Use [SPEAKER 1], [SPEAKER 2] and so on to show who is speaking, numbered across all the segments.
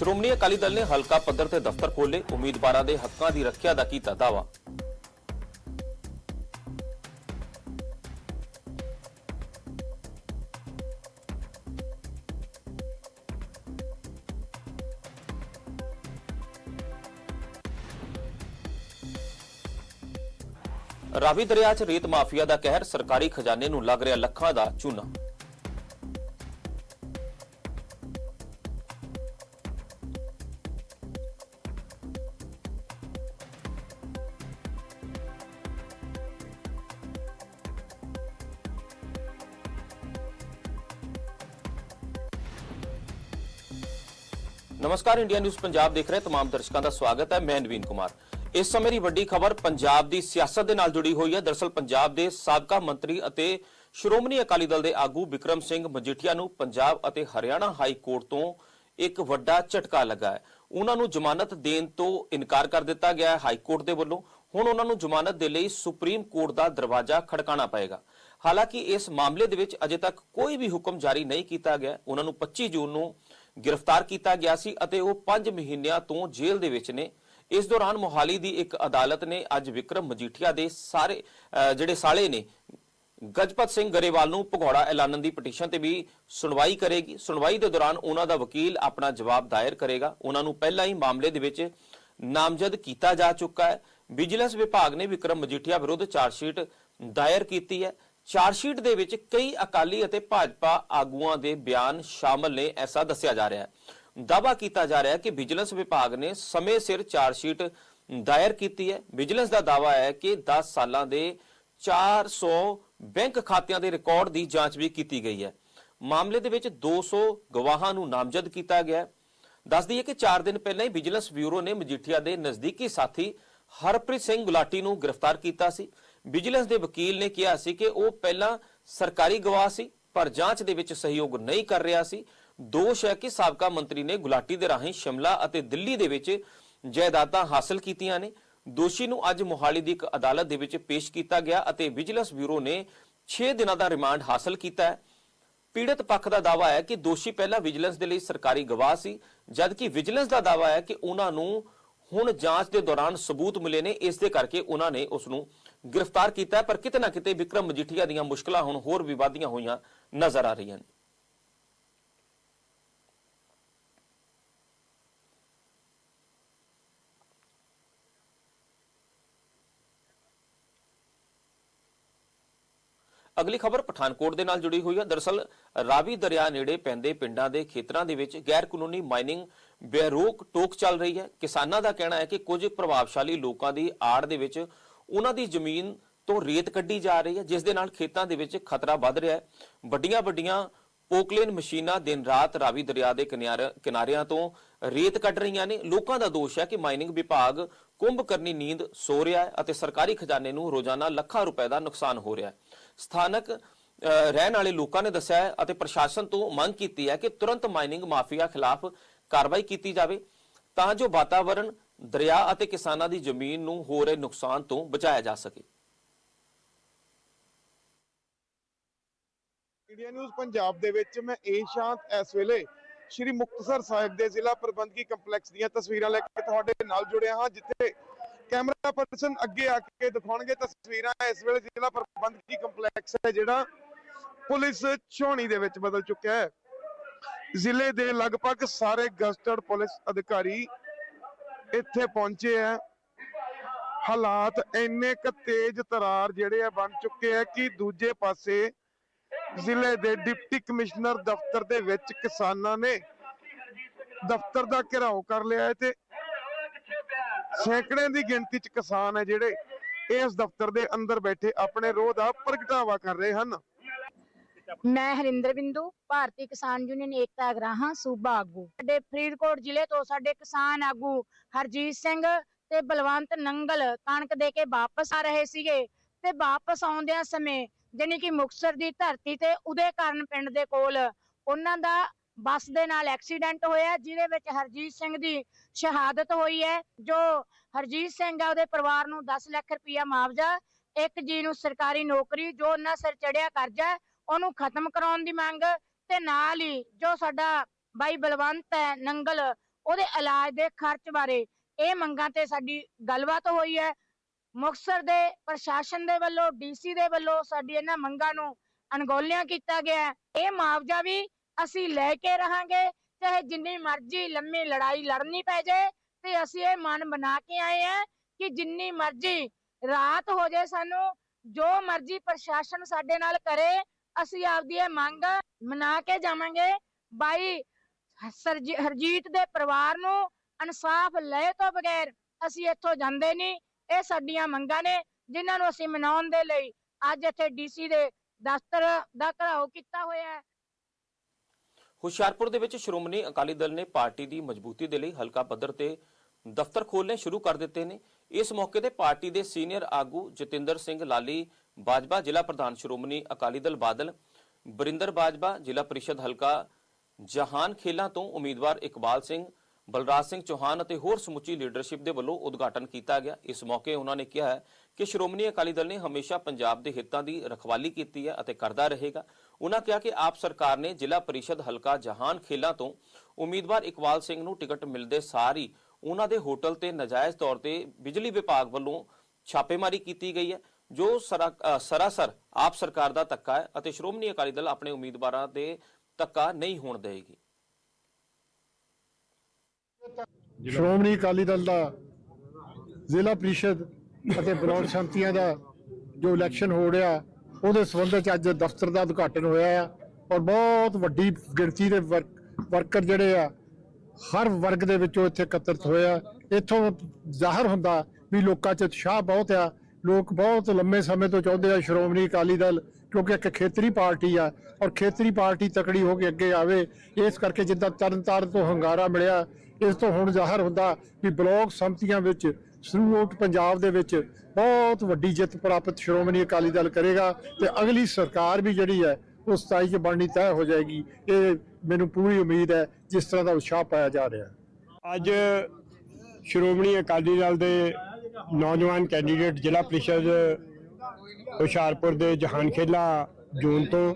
[SPEAKER 1] ਸ਼੍ਰੋਮਣੀ ਅਕਾਲੀ ਦਲ ਨੇ ਹਲਕਾ ਪੱਧਰ ਤੇ ਦਫ਼ਤਰ ਖੋਲੇ ਉਮੀਦਵਾਰਾਂ ਦੇ ਹੱਕਾਂ ਦੀ ਰੱਖਿਆ ਦਾ ਕੀਤਾ ਦਾਅਵਾ। ਰਾਵੀ ਦਰਿਆ 'ਚ ਰੇਤ ਮਾਫੀਆ ਦਾ ਕਹਿਰ ਸਰਕਾਰੀ ਖਜ਼ਾਨੇ ਨੂੰ ਲੱਗ ਰਿਹਾ ਲੱਖਾਂ ਦਾ ਚੂਨਾ। ਨਮਸਕਾਰ, ਇੰਡੀਆ ਨਿਊਜ਼ ਪੰਜਾਬ ਦੇਖ ਰਹੇ ਤਮਾਮ ਦਰਸ਼ਕਾਂ ਦਾ ਸਵਾਗਤ ਹੈ। ਮੈਂ ਨਵੀਨ ਕੁਮਾਰ। ਇਸ ਸਮੇਂ ਦੀ ਵੱਡੀ ਖਬਰ ਪੰਜਾਬ ਦੀ ਸਿਆਸਤ ਦੇ ਨਾਲ ਜੁੜੀ ਹੋਈ ਹੈ। ਦਰਸਲ ਪੰਜਾਬ ਦੇ ਸਾਬਕਾ ਮੰਤਰੀ ਅਤੇ ਸ਼੍ਰੋਮਣੀ ਅਕਾਲੀ ਦਲ ਦੇ ਆਗੂ ਵਿਕਰਮ ਸਿੰਘ ਮਜੀਠੀਆ ਨੂੰ ਪੰਜਾਬ ਅਤੇ ਹਰਿਆਣਾ ਹਾਈ ਕੋਰਟ ਤੋਂ ਇੱਕ ਵੱਡਾ ਝਟਕਾ ਲੱਗਾ ਹੈ। ਉਹਨਾਂ ਨੂੰ ਜ਼ਮਾਨਤ ਦੇਣ ਤੋਂ ਇਨਕਾਰ ਕਰ ਦਿੱਤਾ ਗਿਆ ਹੈ ਹਾਈ ਕੋਰਟ ਦੇ ਵੱਲੋਂ। ਹੁਣ ਉਹਨਾਂ ਨੂੰ ਜ਼ਮਾਨਤ ਦੇ ਲਈ ਸੁਪਰੀਮ ਕੋਰਟ ਦਾ ਦਰਵਾਜ਼ਾ ਖੜਕਾਣਾ ਪਏਗਾ। ਹਾਲਾਂਕਿ ਇਸ ਮਾਮਲੇ ਦੇ ਵਿੱਚ ਅਜੇ ਤੱਕ ਕੋਈ ਵੀ ਹੁਕਮ ਜਾਰੀ ਨਹੀਂ ਕੀਤਾ ਗਿਆ। ਉਹਨਾਂ ਨੂੰ 25 ਜੂਨ ਨੂੰ ਗ੍ਰਿਫਤਾਰ ਕੀਤਾ ਗਿਆ ਸੀ ਅਤੇ ਉਹ 5 ਮਹੀਨਿਆਂ ਤੋਂ ਜੇਲ੍ਹ ਦੇ ਵਿੱਚ ਨੇ। ਇਸ ਦੌਰਾਨ ਮੋਹਾਲੀ ਦੀ ਇੱਕ ਅਦਾਲਤ ਨੇ ਅੱਜ ਵਿਕਰਮ ਮਜੀਠੀਆ ਦੇ ਸਾਰੇ ਜਿਹੜੇ ਸਾਲੇ ਨੇ, ਗਜਪਤ ਸਿੰਘ ਗਰੇਵਾਲ ਨੂੰ ਭਗੌੜਾ ਐਲਾਨਣ ਦੀ ਪਟੀਸ਼ਨ ਤੇ ਵੀ ਸੁਣਵਾਈ ਕਰੇਗੀ। ਸੁਣਵਾਈ ਦੇ ਦੌਰਾਨ ਉਹਨਾਂ ਦਾ ਵਕੀਲ ਆਪਣਾ ਜਵਾਬ ਦਾਇਰ ਕਰੇਗਾ। ਉਹਨਾਂ ਨੂੰ ਪਹਿਲਾਂ ਹੀ ਮਾਮਲੇ ਦੇ ਵਿੱਚ ਨਾਮਜ਼ਦ ਕੀਤਾ ਜਾ ਚੁੱਕਾ ਹੈ। ਵਿਜੀਲੈਂਸ ਵਿਭਾਗ ਨੇ ਵਿਕਰਮ ਮਜੀਠੀਆ ਵਿਰੁੱਧ ਚਾਰਜਸ਼ੀਟ ਦਾਇਰ ਕੀਤੀ ਹੈ। ਚਾਰਜਸ਼ੀਟ ਦੇ ਵਿੱਚ ਕਈ ਅਕਾਲੀ ਅਤੇ ਭਾਜਪਾ ਆਗੂਆਂ ਦੇ ਬਿਆਨ ਸ਼ਾਮਲ ਨੇ, ਐਸਾ ਦੱਸਿਆ ਜਾ ਰਿਹਾ ਹੈ। ਦਾਅਵਾ ਕੀਤਾ ਜਾ ਰਿਹਾ ਹੈ ਕਿ ਵਿਜੀਲੈਂਸ ਵਿਭਾਗ ਨੇ ਸਮੇਂ ਸਿਰ ਚਾਰਜਸ਼ੀਟ ਦਾਇਰ ਕੀਤੀ ਹੈ। ਵਿਜੀਲੈਂਸ ਦਾ ਦਾਅਵਾ ਹੈ ਕਿ 10 ਸਾਲਾਂ ਦੇ 400 ਬੈਂਕ ਖਾਤਿਆਂ ਦੇ ਰਿਕਾਰਡ ਦੀ ਜਾਂਚ ਵੀ ਕੀਤੀ ਗਈ ਹੈ। ਮਾਮਲੇ ਦੇ ਵਿੱਚ 200 ਗਵਾਹਾਂ ਨੂੰ ਨਾਮਜ਼ਦ ਕੀਤਾ ਗਿਆ ਹੈ। ਦੱਸ ਦਈਏ ਕਿ 4 ਦਿਨ ਪਹਿਲਾਂ ਹੀ ਵਿਜੀਲੈਂਸ ਬਿਊਰੋ ਨੇ ਮਜੀਠੀਆ ਦੇ ਨਜ਼ਦੀਕੀ ਸਾਥੀ ਹਰਪ੍ਰੀਤ ਸਿੰਘ ਗੁਲਾਟੀ ਨੂੰ ਗ੍ਰਿਫਤਾਰ ਕੀਤਾ ਸੀ। ਵਿਜੀਲੈਂਸ ਦੇ ਵਕੀਲ ਨੇ ਕਿਹਾ ਸੀ ਕਿ ਉਹ ਪਹਿਲਾਂ ਸਰਕਾਰੀ ਗਵਾਹ ਸੀ, ਪਰ ਜਾਂਚ ਦੇ ਵਿੱਚ ਸਹਿਯੋਗ ਨਹੀਂ ਕਰ ਰਿਹਾ ਸੀ। ਦੋਸ਼ ਹੈ ਕਿ ਸਾਬਕਾ ਮੰਤਰੀ ਨੇ ਗੁਲਾਟੀ ਦੇ ਰਾਹੀਂ ਸ਼ਿਮਲਾ ਅਤੇ ਦਿੱਲੀ ਦੇ ਵਿੱਚ ਜਾਇਦਾਦਾਂ ਹਾਸਲ ਕੀਤੀਆਂ ਨੇ। ਦੋਸ਼ੀ ਨੂੰ ਅੱਜ ਮੋਹਾਲੀ ਦੀ ਇੱਕ ਅਦਾਲਤ ਦੇ ਵਿੱਚ ਪੇਸ਼ ਕੀਤਾ ਗਿਆ ਅਤੇ ਵਿਜੀਲੈਂਸ ਬਿਊਰੋ ਨੇ 6 ਦਿਨਾਂ ਦਾ ਰਿਮਾਂਡ ਹਾਸਲ ਕੀਤਾ ਹੈ। ਪੀੜਤ ਪੱਖ ਦਾ ਦਾਵਾ ਹੈ ਕਿ ਦੋਸ਼ੀ ਪਹਿਲਾਂ ਵਿਜੀਲੈਂਸ ਦੇ ਲਈ ਸਰਕਾਰੀ ਗਵਾਹ ਸੀ, ਜਦਕਿ ਵਿਜੀਲੈਂਸ ਦਾ ਦਾਵਾ ਹੈ ਕਿ ਉਹਨਾਂ ਨੂੰ ਹੁਣ ਜਾਂਚ ਦੇ ਦੌਰਾਨ ਸਬੂਤ ਮਿਲੇ ਨੇ, ਇਸ ਦੇ ਕਰਕੇ ਉਹਨਾਂ ਨੇ ਉਸ ਨੂੰ ਗ੍ਰਿਫਤਾਰ ਕੀਤਾ ਪਰ ਕਿਤੇ ਨਾ ਕਿਤੇ ਵਿਕਰਮ ਮਜੀਠੀਆ ਦੀਆਂ ਮੁਸ਼ਕਲਾਂ ਹੁਣ ਹੋਰ ਵੀ ਵਧੀਆਂ ਹੋਈਆਂ ਨਜ਼ਰ ਆ ਰਹੀਆਂ ਨੇ। ਅਗਲੀ ਖਬਰ ਪਠਾਨਕੋਟ ਦੇ ਨਾਲ ਜੁੜੀ ਹੋਈ ਹੈ। ਦਰਸਲ, ਰਾਵੀ ਦਰਿਆ ਨੇੜੇ ਪੈਂਦੇ ਪਿੰਡਾਂ ਦੇ ਖੇਤਰਾਂ ਦੇ ਵਿੱਚ ਗੈਰ ਕਾਨੂੰਨੀ ਮਾਈਨਿੰਗ ਬੇਰੋਕ ਟੋਕ ਚੱਲ ਰਹੀ ਹੈ। ਕਿਸਾਨਾਂ ਦਾ ਕਹਿਣਾ ਹੈ ਕਿ ਕੁਝ ਪ੍ਰਭਾਵਸ਼ਾਲੀ ਲੋਕਾਂ ਦੀ ਆੜ ਦੇ ਵਿੱਚ ਉਹਨਾਂ ਦੀ ਜ਼ਮੀਨ ਤੋਂ ਰੇਤ ਕੱਢੀ ਜਾ ਰਹੀ ਹੈ, ਜਿਸ ਦੇ ਨਾਲ ਖੇਤਾਂ ਦੇ ਵਿੱਚ ਖਤਰਾ ਵੱਧ ਰਿਹਾ ਹੈ। ਵੱਡੀਆਂ ਵੱਡੀਆਂ ਪੋਕਲੇਨ ਮਸ਼ੀਨਾਂ ਦਿਨ ਰਾਤ ਰਾਵੀ ਦਰਿਆ ਦੇ ਕਿਨਾਰੇ- ਕਿਨਾਰਿਆਂ ਤੋਂ ਰੇਤ ਕੱਢ ਰਹੀਆਂ ਨੇ। ਲੋਕਾਂ ਦਾ ਦੋਸ਼ ਹੈ ਕਿ ਮਾਈਨਿੰਗ ਵਿਭਾਗ ਕੁੰਭ ਕਰਨੀ ਨੀਂਦ ਸੋ ਰਿਹਾ ਹੈ ਅਤੇ ਸਰਕਾਰੀ ਖਜ਼ਾਨੇ ਨੂੰ ਰੋਜ਼ਾਨਾ ਲੱਖਾਂ ਰੁਪਏ ਦਾ ਨੁਕਸਾਨ ਹੋ ਰਿਹਾ ਹੈ। ਸਥਾਨਕ ਰਹਿਣ ਵਾਲੇ ਲੋਕਾਂ ਨੇ ਦੱਸਿਆ ਅਤੇ ਪ੍ਰਸ਼ਾਸਨ ਤੋਂ ਮੰਗ ਕੀਤੀ ਹੈ ਕਿ ਤੁਰੰਤ ਮਾਈਨਿੰਗ ਮਾਫੀਆ ਖਿਲਾਫ ਕਾਰਵਾਈ ਕੀਤੀ ਜਾਵੇ ਤਾਂ ਜੋ ਵਾਤਾਵਰਣ, ਦਰਿਆ ਅਤੇ ਕਿਸਾਨਾਂ ਦੀ ਜ਼ਮੀਨ ਨੂੰ ਹੋ ਰਹੇ ਨੁਕਸਾਨ ਤੋਂ ਬਚਾਇਆ ਜਾ ਸਕੇ।
[SPEAKER 2] ਇੰਡੀਆ ਨਿਊਜ਼ ਪੰਜਾਬ ਦੇ ਵਿੱਚ ਮੈਂ ਏ ਇਸ ਵੇਲੇ ਸ਼੍ਰੀ ਮੁਕਤਸਰ ਸਾਹਿਬ ਦੇ ਜ਼ਿਲ੍ਹਾ ਪ੍ਰਬੰਧਕੀ ਕੰਪਲੈਕਸ ਦੀਆਂ ਤਸਵੀਰਾਂ ਲੈ ਕੇ ਤੁਹਾਡੇ ਨਾਲ ਜੁੜਿਆ ਹਾਂ, ਜਿੱਥੇ ਕੈਮਰਾ ਪਰਸਨ ਅੱਗੇ ਆ ਕੇ ਦਿਖਾਉਣਗੇ ਤਸਵੀਰਾਂ। ਇਸ ਵੇਲੇ ਜ਼ਿਲ੍ਹਾ ਪ੍ਰਬੰਧਕੀ ਕੰਪਲੈਕਸ ਹੈ, ਜਿਹੜਾ ਪੁਲਿਸ ਛਾਉਣੀ ਦੇ ਵਿੱਚ ਬਦਲ ਚੁੱਕਿਆ ਹੈ। ਜ਼ਿਲ੍ਹੇ ਦੇ ਲਗਭਗ ਸਾਰੇ ਗਸਟਡ ਪੁਲਿਸ ਅਧਿਕਾਰੀ ਇੱਥੇ ਪਹੁੰਚੇ ਹੈ। ਹਾਲਾਤ ਇੰਨੇ ਕ ਤੇਜ਼ ਤਰਾਰ ਜਿਹੜੇ ਆ ਬਣ ਚੁੱਕੇ ਆ ਕਿ ਦੂਜੇ ਪਾਸੇ ਜ਼ਿਲ੍ਹੇ ਦੇ ਡਿਪਟੀ ਕਮਿਸ਼ਨਰ ਦਫ਼ਤਰ ਦੇ ਵਿੱਚ ਕਿਸਾਨਾਂ ਨੇ ਦਫ਼ਤਰ ਦਾ ਘਿਰਾਓ ਕਰ ਲਿਆ ਹੈ ਤੇ ਸੈਂਕੜੇ ਦੀ ਗਿਣਤੀ ਚ ਕਿਸਾਨ ਹੈ ਜਿਹੜੇ ਇਸ ਦਫ਼ਤਰ ਦੇ ਅੰਦਰ ਬੈਠੇ ਆਪਣੇ ਰੋਹ ਦਾ ਪ੍ਰਗਟਾਵਾ ਕਰ ਰਹੇ ਹਨ।
[SPEAKER 3] ਮੈਂ ਹਰਿੰਦਰ ਬਿੰਦੂ, ਭਾਰਤੀ ਕਿਸਾਨ ਯੂਨੀਅਨ ਏਕਤਾ ਅਗਰਾਹਾਂ, ਸੂਬਾ ਆਗੂ। ਸਾਡੇ ਫਰੀਦਕੋਟ ਜ਼ਿਲ੍ਹੇ ਤੋਂ ਸਾਡੇ ਕਿਸਾਨ ਆਗੂ ਹਰਜੀਤ ਸਿੰਘ ਤੇ ਬਲਵੰਤ ਨੰਗਲ ਕਣਕ ਦੇ ਕੇ ਵਾਪਸ ਆ ਰਹੇ ਸੀਗੇ ਤੇ ਵਾਪਸ ਆਉਂਦਿਆਂ ਸਮੇਂ ਜਾਣੀ ਕਿ ਮੁਕਤਸਰ ਦੀ ਧਰਤੀ ਤੇ ਉਦੇ ਕਾਰਨ ਪਿੰਡ ਦੇ ਕੋਲ ਉਹਨਾਂ ਦਾ ਬੱਸ ਦੇ ਨਾਲ ਐਕਸੀਡੈਂਟ ਹੋਇਆ, ਜਿਹਦੇ ਵਿੱਚ ਹਰਜੀਤ ਸਿੰਘ ਦੀ ਸ਼ਹਾਦਤ ਹੋਈ ਹੈ, ਜੋ ਹਰਜੀਤ ਸਿੰਘ ਆ, ਉਹਦੇ ਪਰਿਵਾਰ ਨੂੰ 10 ਲੱਖ ਰੁਪਇਆ ਮੁਆਵਜ਼ਾ, ਇੱਕ ਜੀ ਨੂੰ ਸਰਕਾਰੀ ਨੌਕਰੀ, ਜੋ ਉਹਨਾਂ ਸਿਰ ਚੜਿਆ ਕਰਜ਼ਾ, ਉਹਨੂੰ ਖਤਮ ਕਰਾਉਣ ਦੀ ਮੰਗ ਤੇ ਨਾਲ ਹੀ ਜੋ ਸਾਡਾ ਬਾਈ ਬਲਵੰਤ ਹੈ ਨੰਗਲ, ਉਹਦੇ ਇਲਾਜ ਦੇ ਖਰਚ ਬਾਰੇ ਇਹ ਮੰਗਾਂ ਤੇ ਸਾਡੀ ਗੱਲਬਾਤ ਹੋਈ ਹੈ। ਮੁਕਤਸਰ ਦੇ ਪ੍ਰਸ਼ਾਸਨ ਦੇ ਵੱਲੋਂ ਡੀਸੀ ਦੇ ਵੱਲੋਂ ਸਾਡੀ ਇਹਨਾਂ ਮੰਗਾਂ ਨੂੰ ਅਣਗੌਲਿਆਂ ਕੀਤਾ ਗਿਆ ਇਹ ਮੁਆਵਜ਼ਾ ਵੀ ਅਸੀਂ ਲੈ ਕੇ ਰਹਾਂਗੇ, ਚਾਹੇ ਜਿੰਨੀ ਮਰਜ਼ੀ ਲੰਮੀ ਲੜਾਈ ਲੜਨੀ ਪੈ ਜਾਏ ਤੇ ਅਸੀਂ ਇਹ ਮਨ ਬਣਾ ਕੇ ਆਏ ਆ ਕਿ ਜਿੰਨੀ ਮਰਜ਼ੀ ਰਾਤ ਹੋ ਜਾਏ ਸਾਨੂੰ, ਜੋ ਮਰਜ਼ੀ ਪ੍ਰਸ਼ਾਸਨ ਸਾਡੇ ਨਾਲ ਕਰੇ, ਅਸੀਂ ਆਪਦੀ ਇਹ ਮੰਗ ਮਨਾ ਕੇ ਜਾਵਾਂਗੇ। ਬਾਈ ਹਰਜੀਤ ਦੇ ਪਰਿਵਾਰ ਨੂੰ ਇਨਸਾਫ ਲਏ ਤੋਂ ਬਗੈਰ ਅਸੀਂ ਇੱਥੋਂ ਜਾਂਦੇ ਨਹੀਂ। ਇਹ ਸਾਡੀਆਂ ਮੰਗਾਂ ਨੇ, ਜਿਨ੍ਹਾਂ ਨੂੰ ਅਸੀਂ ਮਨਾਉਣ ਦੇ ਲਈ ਅੱਜ ਇੱਥੇ ਡੀਸੀ ਦੇ ਦਫ਼ਤਰ ਦਾ ਘਰਾਓ ਕੀਤਾ ਹੋਇਆ ਹੈ।
[SPEAKER 1] ਹੁਸ਼ਿਆਰਪੁਰ ਦੇ ਵਿੱਚ ਸ਼੍ਰੋਮਣੀ ਅਕਾਲੀ ਦਲ ਨੇ ਪਾਰਟੀ ਦੀ ਮਜ਼ਬੂਤੀ ਦੇ ਲਈ ਹਲਕਾ ਪੱਧਰ ਤੇ ਦਫ਼ਤਰ ਖੋਲ੍ਹਣੇ ਸ਼ੁਰੂ ਕਰ ਦਿੱਤੇ ਨੇ। ਇਸ ਮੌਕੇ ਤੇ ਪਾਰਟੀ ਦੇ ਸੀਨੀਅਰ ਆਗੂ ਜਤਿੰਦਰ ਸਿੰਘ ਲਾਲੀ, ਬਾਜਵਾ ਜ਼ਿਲ੍ਹਾ ਪ੍ਰਧਾਨ ਸ਼੍ਰੋਮਣੀ ਅਕਾਲੀ ਦਲ ਬਾਦਲ, ਬਰਿੰਦਰ ਬਾਜਵਾ ਜ਼ਿਲ੍ਹਾ ਪ੍ਰੀਸ਼ਦ ਹਲਕਾ, ਜਹਾਨ ਖੇਲਾ ਤੋਂ ਉਮੀਦਵਾਰ ਇਕਬਾਲ ਸਿੰਘ ਬਲਰਾਜ ਸਿੰਘ ਚੌਹਾਨ ਅਤੇ ਹੋਰ ਸਮੁੱਚੀ ਲੀਡਰਸ਼ਿਪ ਦੇ ਵੱਲੋਂ ਉਦਘਾਟਨ ਕੀਤਾ ਗਿਆ। ਇਸ ਮੌਕੇ ਉਹਨਾਂ ਨੇ ਕਿਹਾ ਕਿ ਸ਼੍ਰੋਮਣੀ ਅਕਾਲੀ ਦਲ ਨੇ ਹਮੇਸ਼ਾ ਪੰਜਾਬ ਦੇ ਹਿੱਤਾਂ ਦੀ ਰਖਵਾਲੀ ਕੀਤੀ ਹੈ ਅਤੇ ਕਰਦਾ ਰਹੇਗਾ। ਉਹਨਾਂ ਕਿਹਾ ਕਿ ਆਪ ਸਰਕਾਰ ਨੇ ਜ਼ਿਲ੍ਹਾ ਪ੍ਰੀਸ਼ਦ ਹਲਕਾ ਜਹਾਨ ਖੇਲਾ ਤੋਂ ਉਮੀਦਵਾਰ ਇਕਬਾਲ ਸਿੰਘ ਨੂੰ ਟਿਕਟ ਮਿਲਦੇ ਸਾਰ ਹੀ ਉਹਨਾਂ ਦੇ ਹੋਟਲ ਤੇ ਨਜਾਇਜ਼ ਤੌਰ ਤੇ ਬਿਜਲੀ ਵਿਭਾਗ ਵੱਲੋਂ ਛਾਪੇਮਾਰੀ ਕੀਤੀ ਗਈ ਹੈ, ਜੋ ਸਰਾਸਰ ਆਪ ਸਰਕਾਰ ਦਾ ਧੱਕਾ ਹੈ ਅਤੇ ਸ਼੍ਰੋਮਣੀ ਅਕਾਲੀ ਦਲ ਆਪਣੇ ਉਮੀਦਵਾਰਾਂ ਦੇ ਧੱਕਾ ਨਹੀਂ ਹੋਣ ਦੇਵੇਗੀ।
[SPEAKER 4] ਸ਼੍ਰੋਮਣੀ ਅਕਾਲੀ ਦਲ ਦਾ ਜ਼ਿਲ੍ਹਾ ਪ੍ਰੀਸ਼ਦ ਅਤੇ ਬਲਾਕ ਸੰਮਤੀਆਂ ਦਾ ਜੋ ਇਲੈਕਸ਼ਨ ਹੋ ਰਿਹਾ, ਉਹਦੇ ਸੰਬੰਧ ਵਿੱਚ ਅੱਜ ਦਫ਼ਤਰ ਦਾ ਉਦਘਾਟਨ ਹੋਇਆ ਆ ਔਰ ਬਹੁਤ ਵੱਡੀ ਗਿਣਤੀ ਦੇ ਵਰਕ- ਵਰਕਰ ਜਿਹੜੇ ਆ, ਹਰ ਵਰਗ ਦੇ ਵਿੱਚੋਂ ਇੱਥੇ ਇਕੱਤਰਤ ਹੋਇਆ ਇੱਥੋਂ ਜ਼ਾਹਰ ਹੁੰਦਾ ਵੀ ਲੋਕਾਂ 'ਚ ਉਤਸ਼ਾਹ ਬਹੁਤ ਆ। ਲੋਕ ਬਹੁਤ ਲੰਮੇ ਸਮੇਂ ਤੋਂ ਚਾਹੁੰਦੇ ਆ ਸ਼੍ਰੋਮਣੀ ਅਕਾਲੀ ਦਲ, ਕਿਉਂਕਿ ਇੱਕ ਖੇਤਰੀ ਪਾਰਟੀ ਆ ਔਰ ਖੇਤਰੀ ਪਾਰਟੀ ਤਕੜੀ ਹੋ ਕੇ ਅੱਗੇ ਆਵੇ, ਇਸ ਕਰਕੇ ਜਿੱਦਾਂ ਤਰਨਤਾਰਨ ਤੋਂ ਹੰਗਾਰਾ ਮਿਲਿਆ ਇਸ ਤੋਂ ਹੁਣ ਜ਼ਾਹਰ ਹੁੰਦਾ ਕਿ ਬਲਾਕ ਸੰਮਤੀਆਂ ਵਿੱਚ ਸਰੂਟ ਪੰਜਾਬ ਦੇ ਵਿੱਚ ਬਹੁਤ ਵੱਡੀ ਜਿੱਤ ਪ੍ਰਾਪਤ ਸ਼੍ਰੋਮਣੀ ਅਕਾਲੀ ਦਲ ਕਰੇਗਾ ਤੇ ਅਗਲੀ ਸਰਕਾਰ ਵੀ ਜਿਹੜੀ ਹੈ, ਉਹ 27 ਚ ਬਣਨੀ ਤੈਅ ਹੋ ਜਾਏਗੀ। ਇਹ ਮੈਨੂੰ ਪੂਰੀ ਉਮੀਦ ਹੈ, ਜਿਸ ਤਰ੍ਹਾਂ ਦਾ ਉਤਸ਼ਾਹ ਪਾਇਆ ਜਾ ਰਿਹਾ
[SPEAKER 5] ਅੱਜ ਸ਼੍ਰੋਮਣੀ ਅਕਾਲੀ ਦਲ ਦੇ ਨੌਜਵਾਨ ਕੈਂਡੀਡੇਟ ਜ਼ਿਲ੍ਹਾ ਪ੍ਰੀਸ਼ਦ ਹੁਸ਼ਿਆਰਪੁਰ ਦੇ ਜਹਾਨ ਖੇਲਾ ਜੂਨ ਤੋਂ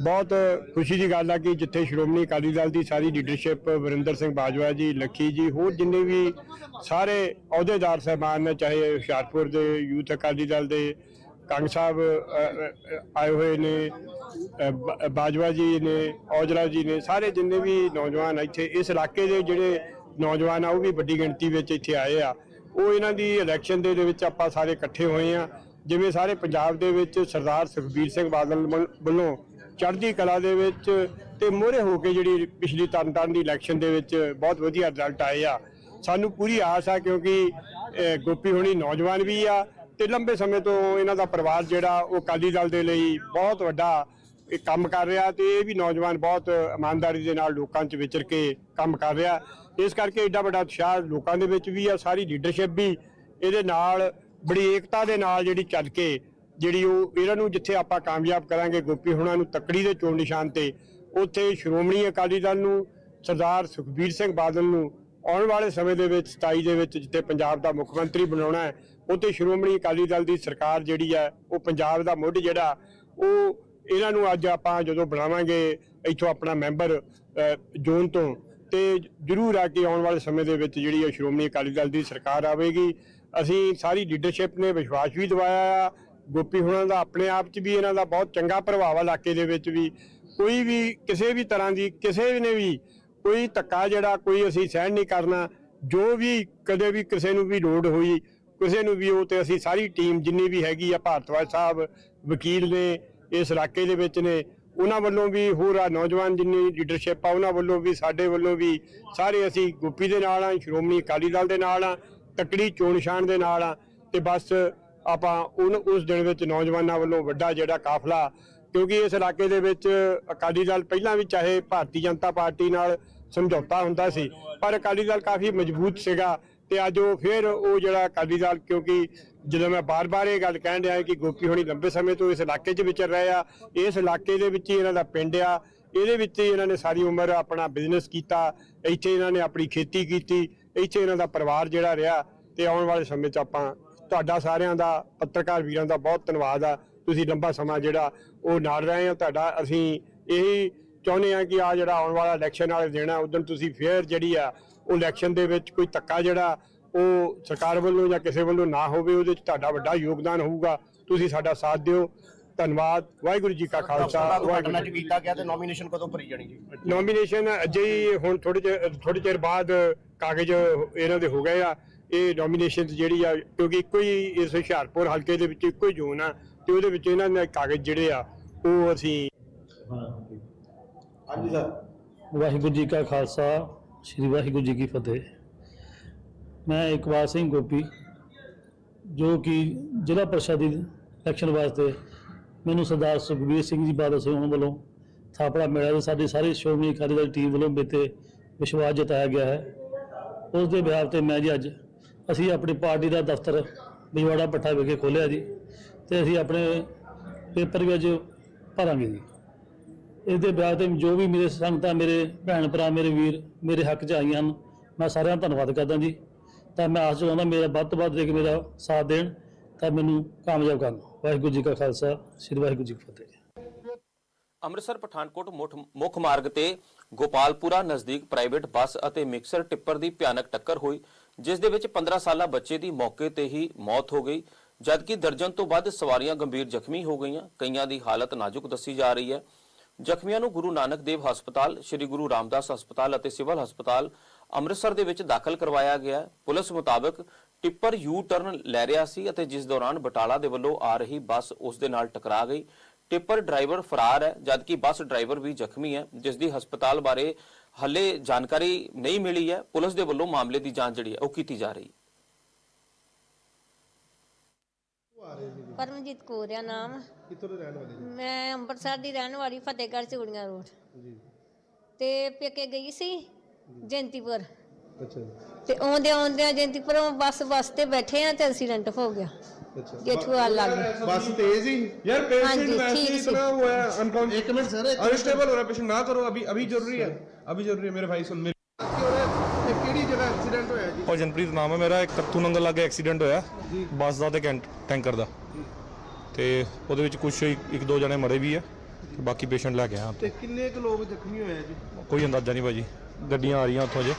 [SPEAKER 5] ਬਹੁਤ ਖੁਸ਼ੀ ਦੀ ਗੱਲ ਆ ਕਿ ਜਿੱਥੇ ਸ਼੍ਰੋਮਣੀ ਅਕਾਲੀ ਦਲ ਦੀ ਸਾਰੀ ਲੀਡਰਸ਼ਿਪ ਵਰਿੰਦਰ ਸਿੰਘ ਬਾਜਵਾ ਜੀ, ਲੱਖੀ ਜੀ, ਹੋਰ ਜਿੰਨੇ ਵੀ ਸਾਰੇ ਅਹੁਦੇਦਾਰ ਸਹਿਬਾਨ ਨੇ, ਚਾਹੇ ਹੁਸ਼ਿਆਰਪੁਰ ਦੇ ਯੂਥ ਅਕਾਲੀ ਦਲ ਦੇ ਕੰਗ ਸਾਹਿਬ ਆਏ ਹੋਏ ਨੇ ਬਾਜਵਾ ਜੀ ਨੇ, ਔਜਲਾ ਜੀ ਨੇ, ਸਾਰੇ ਜਿੰਨੇ ਵੀ ਨੌਜਵਾਨ ਇੱਥੇ, ਇਸ ਇਲਾਕੇ ਦੇ ਜਿਹੜੇ ਨੌਜਵਾਨ ਆ, ਉਹ ਵੀ ਵੱਡੀ ਗਿਣਤੀ ਵਿੱਚ ਇੱਥੇ ਆਏ ਆ। ਉਹ ਇਹਨਾਂ ਦੀ ਇਲੈਕਸ਼ਨ ਦੇ ਵਿੱਚ ਆਪਾਂ ਸਾਰੇ ਇਕੱਠੇ ਹੋਏ ਆ। ਜਿਵੇਂ ਸਾਰੇ ਪੰਜਾਬ ਦੇ ਵਿੱਚ ਸਰਦਾਰ ਸੁਖਬੀਰ ਸਿੰਘ ਬਾਦਲ ਵੱਲ- ਵੱਲੋਂ ਚੜ੍ਹਦੀ ਕਲਾ ਦੇ ਵਿੱਚ ਤੇ ਮੋਹਰੇ ਹੋ ਕੇ ਜਿਹੜੀ ਪਿਛਲੀ ਤਰਨਤਾਰਨ ਦੀ ਇਲੈਕਸ਼ਨ ਦੇ ਵਿੱਚ ਬਹੁਤ ਵਧੀਆ ਰਿਜ਼ਲਟ ਆਏ ਆ। ਸਾਨੂੰ ਪੂਰੀ ਆਸ ਆ ਕਿਉਂਕਿ ਗੋਪੀ ਹੋਣੀ ਨੌਜਵਾਨ ਵੀ ਆ ਤੇ ਲੰਬੇ ਸਮੇਂ ਤੋਂ ਇਹਨਾਂ ਦਾ ਪਰਿਵਾਰ ਜਿਹੜਾ ਉਹ ਅਕਾਲੀ ਦਲ ਦੇ ਲਈ ਬਹੁਤ ਵੱਡਾ ਇਹ ਕੰਮ ਕਰ ਰਿਹਾ ਤੇ ਇਹ ਵੀ ਨੌਜਵਾਨ ਬਹੁਤ ਇਮਾਨਦਾਰੀ ਦੇ ਨਾਲ ਲੋਕਾਂ 'ਚ ਵਿਚਰ ਕੇ ਕੰਮ ਕਰ ਰਿਹਾ। ਇਸ ਕਰਕੇ ਐਡਾ ਵੱਡਾ ਉਤਸ਼ਾਹ ਲੋਕਾਂ ਦੇ ਵਿੱਚ ਵੀ ਆ, ਸਾਰੀ ਲੀਡਰਸ਼ਿਪ ਵੀ ਇਹਦੇ ਨਾਲ, ਬੜੀ ਏਕਤਾ ਦੇ ਨਾਲ ਜਿਹੜੀ ਚੱਲ ਕੇ ਜਿਹੜੀ ਉਹ ਇਹਨਾਂ ਨੂੰ ਜਿੱਥੇ ਆਪਾਂ ਕਾਮਯਾਬ ਕਰਾਂਗੇ, ਗੋਪੀ ਹੁਣਾਂ ਨੂੰ ਤੱਕੜੀ ਦੇ ਚੋਣ ਨਿਸ਼ਾਨ ਤੇ, ਉੱਥੇ ਸ਼੍ਰੋਮਣੀ ਅਕਾਲੀ ਦਲ ਨੂੰ, ਸਰਦਾਰ ਸੁਖਬੀਰ ਸਿੰਘ ਬਾਦਲ ਨੂੰ ਆਉਣ ਵਾਲੇ ਸਮੇਂ ਦੇ ਵਿੱਚ 27 ਦੇ ਵਿੱਚ ਜਿੱਥੇ ਪੰਜਾਬ ਦਾ ਮੁੱਖ ਮੰਤਰੀ ਬਣਾਉਣਾ ਹੈ, ਉੱਥੇ ਸ਼੍ਰੋਮਣੀ ਅਕਾਲੀ ਦਲ ਦੀ ਸਰਕਾਰ ਜਿਹੜੀ ਹੈ, ਉਹ ਪੰਜਾਬ ਦਾ ਮੁੱਢ ਜਿਹੜਾ, ਉਹ ਇਹਨਾਂ ਨੂੰ ਅੱਜ ਆਪਾਂ ਜਦੋਂ ਬਣਾਵਾਂਗੇ, ਇੱਥੋਂ ਆਪਣਾ ਮੈਂਬਰ ਜੂਨ ਤੋਂ, ਤੇ ਜ਼ਰੂਰ ਆ ਕੇ ਆਉਣ ਵਾਲੇ ਸਮੇਂ ਦੇ ਵਿੱਚ ਜਿਹੜੀ ਹੈ ਸ਼੍ਰੋਮਣੀ ਅਕਾਲੀ ਦਲ ਦੀ ਸਰਕਾਰ ਆਵੇਗੀ। ਅਸੀਂ ਸਾਰੀ ਲੀਡਰਸ਼ਿਪ ਨੇ ਵਿਸ਼ਵਾਸ ਵੀ ਦਿਵਾਇਆ ਆ ਗੋਪੀ ਹੁਣਾਂ ਦਾ ਆਪਣੇ ਆਪ 'ਚ ਵੀ ਇਹਨਾਂ ਦਾ ਬਹੁਤ ਚੰਗਾ ਪ੍ਰਭਾਵ ਆ ਇਲਾਕੇ ਦੇ ਵਿੱਚ ਵੀ। ਕੋਈ ਵੀ ਕਿਸੇ ਵੀ ਤਰ੍ਹਾਂ ਦੀ ਕਿਸੇ ਨੇ ਵੀ ਕੋਈ ਧੱਕਾ ਜਿਹੜਾ ਕੋਈ ਅਸੀਂ ਸਹਿਣ ਨਹੀਂ ਕਰਨਾ, ਜੋ ਵੀ ਕਦੇ ਵੀ ਕਿਸੇ ਨੂੰ ਵੀ ਲੋੜ ਹੋਈ, ਕਿਸੇ ਨੂੰ ਵੀ ਉਹ ਤੇ ਅਸੀਂ ਸਾਰੀ ਟੀਮ ਜਿੰਨੀ ਵੀ ਹੈਗੀ ਆ ਭਾਰਤਵਾਜ ਸਾਹਿਬ, ਵਕੀਲ ਨੇ, ਇਸ ਇਲਾਕੇ ਦੇ ਵਿੱਚ ਨੇ, ਉਹਨਾਂ ਵੱਲੋਂ ਵੀ ਹੋਰ ਆ ਨੌਜਵਾਨ ਜਿੰਨੀ ਲੀਡਰਸ਼ਿਪ ਆ, ਉਹਨਾਂ ਵੱਲੋਂ ਵੀ, ਸਾਡੇ ਵੱਲੋਂ ਵੀ, ਸਾਰੇ ਅਸੀਂ ਗੋਪੀ ਦੇ ਨਾਲ ਆ, ਸ਼੍ਰੋਮਣੀ ਅਕਾਲੀ ਦਲ ਦੇ ਨਾਲ ਆ, ਤਕੜੀ ਚੋਣ ਨਿਸ਼ਾਨ ਦੇ ਨਾਲ ਆ, ਤੇ ਬਸ ਆਪਾਂ ਉਨ ਉਸ ਦਿਨ ਵਿੱਚ ਨੌਜਵਾਨਾਂ ਵੱਲੋਂ ਵੱਡਾ ਜਿਹੜਾ ਕਾਫਲਾ, ਕਿਉਂਕਿ ਇਸ ਇਲਾਕੇ ਦੇ ਵਿੱਚ ਅਕਾਲੀ ਦਲ ਪਹਿਲਾਂ ਵੀ ਚਾਹੇ ਭਾਰਤੀ ਜਨਤਾ ਪਾਰਟੀ ਨਾਲ ਸਮਝੌਤਾ ਹੁੰਦਾ ਸੀ, ਪਰ ਅਕਾਲੀ ਦਲ ਕਾਫੀ ਮਜ਼ਬੂਤ ਸੀਗਾ ਤੇ ਅੱਜ ਉਹ ਫਿਰ ਉਹ ਜਿਹੜਾ ਅਕਾਲੀ ਦਲ, ਕਿਉਂਕਿ ਜਦੋਂ ਮੈਂ ਬਾਰ-ਬਾਰ ਇਹ ਗੱਲ ਕਹਿਣ ਰਿਹਾ ਕਿ ਗੋਪੀ ਹੋਣੀ ਲੰਬੇ ਸਮੇਂ ਤੋਂ ਇਸ ਇਲਾਕੇ 'ਚ ਵਿਚਰ ਰਹੇ ਆ, ਇਸ ਇਲਾਕੇ ਦੇ ਵਿੱਚ ਹੀ ਇਹਨਾਂ ਦਾ ਪਿੰਡ ਆ, ਇਹਦੇ ਵਿੱਚ ਹੀ ਇਹਨਾਂ ਨੇ ਸਾਰੀ ਉਮਰ ਆਪਣਾ ਬਿਜ਼ਨਸ ਕੀਤਾ, ਇੱਥੇ ਇਹਨਾਂ ਨੇ ਆਪਣੀ ਖੇਤੀ ਕੀਤੀ, ਇੱਥੇ ਇਹਨਾਂ ਦਾ ਪਰਿਵਾਰ ਜਿਹੜਾ ਰਿਹਾ ਤੇ ਆਉਣ ਵਾਲੇ ਸਮੇਂ 'ਚ ਆਪਾਂ ਤੁਹਾਡਾ ਸਾਰਿਆਂ ਦਾ ਪੱਤਰਕਾਰ ਵੀਰਾਂ ਦਾ ਬਹੁਤ ਧੰਨਵਾਦ ਆ। ਤੁਸੀਂ ਲੰਬਾ ਸਮਾਂ ਜਿਹੜਾ ਉਹ ਨਾਲ ਰਹੇ ਆ ਤੁਹਾਡਾ ਅਸੀਂ ਇਹੀ ਚਾਹੁੰਦੇ ਆ ਕਿ ਆ ਜਿਹੜਾ ਆਉਣ ਵਾਲਾ ਇਲੈਕਸ਼ਨ ਵਾਲੇ ਦਿਨ ਆ ਉਦੋਂ ਤੁਸੀਂ ਫੇਰ ਜਿਹੜੀ ਆ ਉਹ ਇਲੈਕਸ਼ਨ ਦੇ ਵਿੱਚ ਕੋਈ ਧੱਕਾ ਜਿਹੜਾ ਉਹ ਸਰਕਾਰ ਵੱਲੋਂ ਜਾਂ ਕਿਸੇ ਵੱਲੋਂ ਨਾ ਹੋਵੇ ਉਹਦੇ ਵਿੱਚ ਤੁਹਾਡਾ ਵੱਡਾ ਯੋਗਦਾਨ ਹੋਊਗਾ। ਤੁਸੀਂ ਸਾਡਾ ਸਾਥ ਦਿਓ। ਧੰਨਵਾਦ। ਵਾਹਿਗੁਰੂ ਜੀ ਕਾ ਖਾਲਸਾ। ਵਾਹਿਗੁਰੂ ਜੀ ਕੀ
[SPEAKER 6] ਕੀਤਾ ਗਿਆ ਤੇ ਨੋਮੀਨੇਸ਼ਨ ਕਦੋਂ ਭਰੀ ਜਾਣੀ ਜੀ?
[SPEAKER 5] ਨੋਮੀਨੇਸ਼ਨ ਅਜੇ ਹੀ ਹੁਣ ਥੋੜੇ ਜਿਹੇ ਥੋੜੇ ਚਿਰ ਬਾਅਦ ਕਾਗਜ਼ ਇਹਨਾਂ ਦੇ ਹੋ ਗਏ ਆ। ਇਹ ਨੋਮੀਨੇਸ਼ਨ ਜਿਹੜੀ ਆ ਕਿਉਂਕਿ ਇੱਕੋ ਹੀ ਇਸ ਹੁਸ਼ਿਆਰਪੁਰ ਹਲਕੇ ਦੇ ਵਿੱਚ ਇੱਕੋ ਹੀ ਜ਼ੋਨ ਆ ਤੇ ਉਹਦੇ ਵਿੱਚ ਇਹਨਾਂ ਦੇ ਕਾਗਜ਼ ਜਿਹੜੇ ਆ ਉਹ ਅਸੀਂ
[SPEAKER 6] ਹਾਂਜੀ ਸਰ।
[SPEAKER 7] ਵਾਹਿਗੁਰੂ ਜੀ ਕਾ ਖਾਲਸਾ ਸ੍ਰੀ ਵਾਹਿਗੁਰੂ ਜੀ ਕੀ ਫਤਿਹ। ਮੈਂ ਇਕਬਾਲ ਸਿੰਘ ਗੋਪੀ ਜੋ ਕਿ ਜ਼ਿਲ੍ਹਾ ਪ੍ਰਸ਼ਦ ਦੀ ਇਲੈਕਸ਼ਨ ਵਾਸਤੇ ਮੈਨੂੰ ਸਰਦਾਰ ਸੁਖਬੀਰ ਸਿੰਘ ਜੀ ਬਾਦਲ ਸਿੰਘ ਉਹਨਾਂ ਵੱਲੋਂ ਥਾਪੜਾ ਮਿਲਿਆ ਤੇ ਸਾਡੀ ਸਾਰੀ ਸ਼੍ਰੋਮਣੀ ਅਕਾਲੀ ਦਲ ਟੀਮ ਵੱਲੋਂ ਮੇਰੇ ਤੇ ਵਿਸ਼ਵਾਸ ਜਤਾਇਆ ਗਿਆ ਹੈ। ਉਸ ਦੇ ਬਿਹਾਰ ਤੇ ਮੈਂ ਜੀ ਅੱਜ ਅਸੀਂ ਆਪਣੀ ਪਾਰਟੀ ਦਾ ਦਫ਼ਤਰ ਬਿਜਵਾੜਾ ਪੱਠਾ ਵਿਖੇ ਖੋਲ੍ਹਿਆ ਜੀ ਤੇ ਅਸੀਂ ਆਪਣੇ ਪੇਪਰ ਵੀ ਅੱਜ ਭਰਾਂਗੇ ਜੀ। ਇਸ ਦੇ ਤੇ ਜੋ ਵੀ ਮੇਰੇ ਸੰਗਤਾਂ, ਮੇਰੇ ਭੈਣ ਭਰਾ ਮੇਰੇ ਵੀਰ, ਮੇਰੇ ਹੱਕ 'ਚ ਆਈਆਂ ਹਨ, ਮੈਂ ਸਾਰਿਆਂ ਦਾ ਧੰਨਵਾਦ ਕਰਦਾ ਜੀ। ਤਾਂ ਮੈਂ ਆਸ ਚਾਹੁੰਦਾ ਮੇਰਾ ਵੱਧ ਤੋਂ ਵੱਧ ਦੇਖ ਮੇਰਾ ਸਾਥ ਦੇਣ, ਤਾਂ ਮੈਨੂੰ ਕਾਮਯਾਬ ਕਰਨ। ਵਾਹਿਗੁਰੂ ਜੀ ਕਾ ਖਾਲਸਾ, ਸ੍ਰੀ ਵਾਹਿਗੁਰੂ ਜੀ ਕੀ ਫਤਿਹ।
[SPEAKER 1] ਅੰਮ੍ਰਿਤਸਰ, ਪਠਾਨਕੋਟ ਮੁੱਠ- ਮੁੱਖ ਮਾਰਗ ਤੇ ਗੋਪਾਲਪੁਰਾ ਨਜ਼ਦੀਕ ਪ੍ਰਾਈਵੇਟ ਬੱਸ ਅਤੇ ਮਿਕਸਰ ਟਿੱਪਰ ਦੀ ਭਿਆਨਕ ਟੱਕਰ ਹੋਈ। ਜਿਸ ਦੇ ਵਿੱਚ 15 ਸਾਲਾ ਬੱਚੇ ਦੀ ਮੌਕੇ ਤੇ ਹੀ ਮੌਤ ਹੋ ਗਈ। ਜਦਕਿ ਦਰਜਨ ਤੋਂ ਵੱਧ ਸਵਾਰੀਆਂ ਗੰਭੀਰ ਜ਼ਖਮੀ ਹੋ ਗਈਆਂ। ਕਈਆਂ ਦੀ ਹਾਲਤ ਨਾਜ਼ੁਕ ਦੱਸੀ ਜਾ ਰਹੀ ਹੈ। ਜ਼ਖਮੀਆਂ ਨੂੰ ਗੁਰੂ ਨਾਨਕ ਦੇਵ ਹਸਪਤਾਲ, ਸ੍ਰੀ ਗੁਰੂ ਰਾਮਦਾਸ ਹਸਪਤਾਲ ਅਤੇ ਸਿਵਲ ਹਸਪਤਾਲ ਅੰਮ੍ਰਿਤਸਰ ਦੇ ਵਿੱਚ ਦਾਖਲ ਕਰਵਾਇਆ ਗਿਆ ਪੁਲਿਸ ਮੁਤਾਬਕ ਟਿੱਪਰ ਯੂ ਟਰਨ ਲੈ ਰਿਹਾ ਸੀ ਅਤੇ ਜਿਸ ਦੌਰਾਨ ਬਟਾਲਾ ਦੇ ਵੱਲੋਂ ਆ ਰਹੀ ਬੱਸ ਉਸ ਦੇ ਨਾਲ ਟਕਰਾ ਗਈ। ਟਿੱਪਰ ਡਰਾਈਵਰ ਫਰਾਰ ਹੈ, ਜਦਕਿ ਬੱਸ ਡਰਾਈਵਰ ਵੀ ਜ਼ਖਮੀ ਹੈ, ਜਿਸ ਦੀ ਹਸਪਤਾਲ ਬਾਰੇ ਹੱਲੇ ਜਾਣਕਾਰੀ ਨਹੀਂ ਮਿਲੀ ਹੈ। ਪੁਲਿਸ ਦੇ ਵੱਲੋਂ ਮਾਮਲੇ ਦੀ ਜਾਂਚ ਜਿਹੜੀ ਹੈ ਉਹ ਕੀਤੀ ਜਾ ਰਹੀ ਹੈ।
[SPEAKER 8] ਪਰਮਜੀਤ ਕੌਰ ਆ ਨਾਮ।
[SPEAKER 9] ਕਿੱਥੋਂ ਦੇ ਰਹਿਣ ਵਾਲੇ
[SPEAKER 8] ਮੈਂ ਅੰਮ੍ਰਿਤਸਰ ਦੀ ਰਹਿਣ ਵਾਲੀ ਫਤਿਹਗੜ੍ਹ ਚੂੜੀਆਂ ਰੋਡ।
[SPEAKER 9] ਜੀ।
[SPEAKER 8] ਤੇ ਪੇਕੇ ਗਈ ਸੀ ਜੈਂਤੀਪੁਰ।
[SPEAKER 9] ਅੱਛਾ
[SPEAKER 8] ਤੇ ਆਉਂਦੇ ਆਉਂਦੇ ਜੈਂਤੀਪੁਰੋਂ ਬੱਸ ਬੱਸ ਤੇ ਬੈਠੇ ਆ ਤੇ ਐਕਸੀਡੈਂਟ ਹੋ ਗਿਆ। ਗੇਠੂਆ ਲੱਗ ਗਈ
[SPEAKER 9] ਬੱਸ ਤੇਜ਼ ਹੀ
[SPEAKER 10] यार
[SPEAKER 8] हाँ जी,
[SPEAKER 10] पेशेंट वैसे
[SPEAKER 8] ठीक
[SPEAKER 10] ही
[SPEAKER 8] से।
[SPEAKER 10] इतना हुआ है अनकॉन्शियस
[SPEAKER 9] ਇੱਕ ਮਿੰਟ ਸਰ
[SPEAKER 10] अनस्टेबल हो रहा है पेशेंट ना करो अभी अभी जरूरी है अभी जरूरी है मेरे भाई सुन मेरी
[SPEAKER 9] ਕਿਹੜੀ ਜਗ੍ਹਾ ਐਕਸੀਡੈਂਟ ਹੋਇਆ ਜੀ
[SPEAKER 11] ਭਜਨਪ੍ਰੀਤ ਨਾਮ ਹੈ ਮੇਰਾ ਇੱਕ ਕੱਤੂ ਨੰਗਲ ਲਾਗੇ ਐਕਸੀਡੈਂਟ ਹੋਇਆ ਬੱਸ ਦਾ ਤੇ ਕੈਂਟ- ਟੈਂਕਰ ਦਾ ਤੇ ਉਹਦੇ ਵਿੱਚ ਕੁਝ ਇੱਕ ਦੋ ਜਣੇ ਮਰੇ ਵੀ ਆ ਤੇ ਬਾਕੀ ਪੇਸ਼ੈਂਟ ਲੈ ਕੇ ਆਇਆ
[SPEAKER 9] ਤੇ ਕਿੰਨੇ ਕੁ ਲੋਕ ਜ਼ਖਮੀ ਹੋਏ ਆ ਜੀ
[SPEAKER 11] ਕੋਈ ਅੰਦਾਜ਼ਾ ਨਹੀਂ ਭਾਜੀ ਗੱਡੀਆਂ ਆ ਰਹੀਆਂ ਉੱਥੋਂ ਜੇ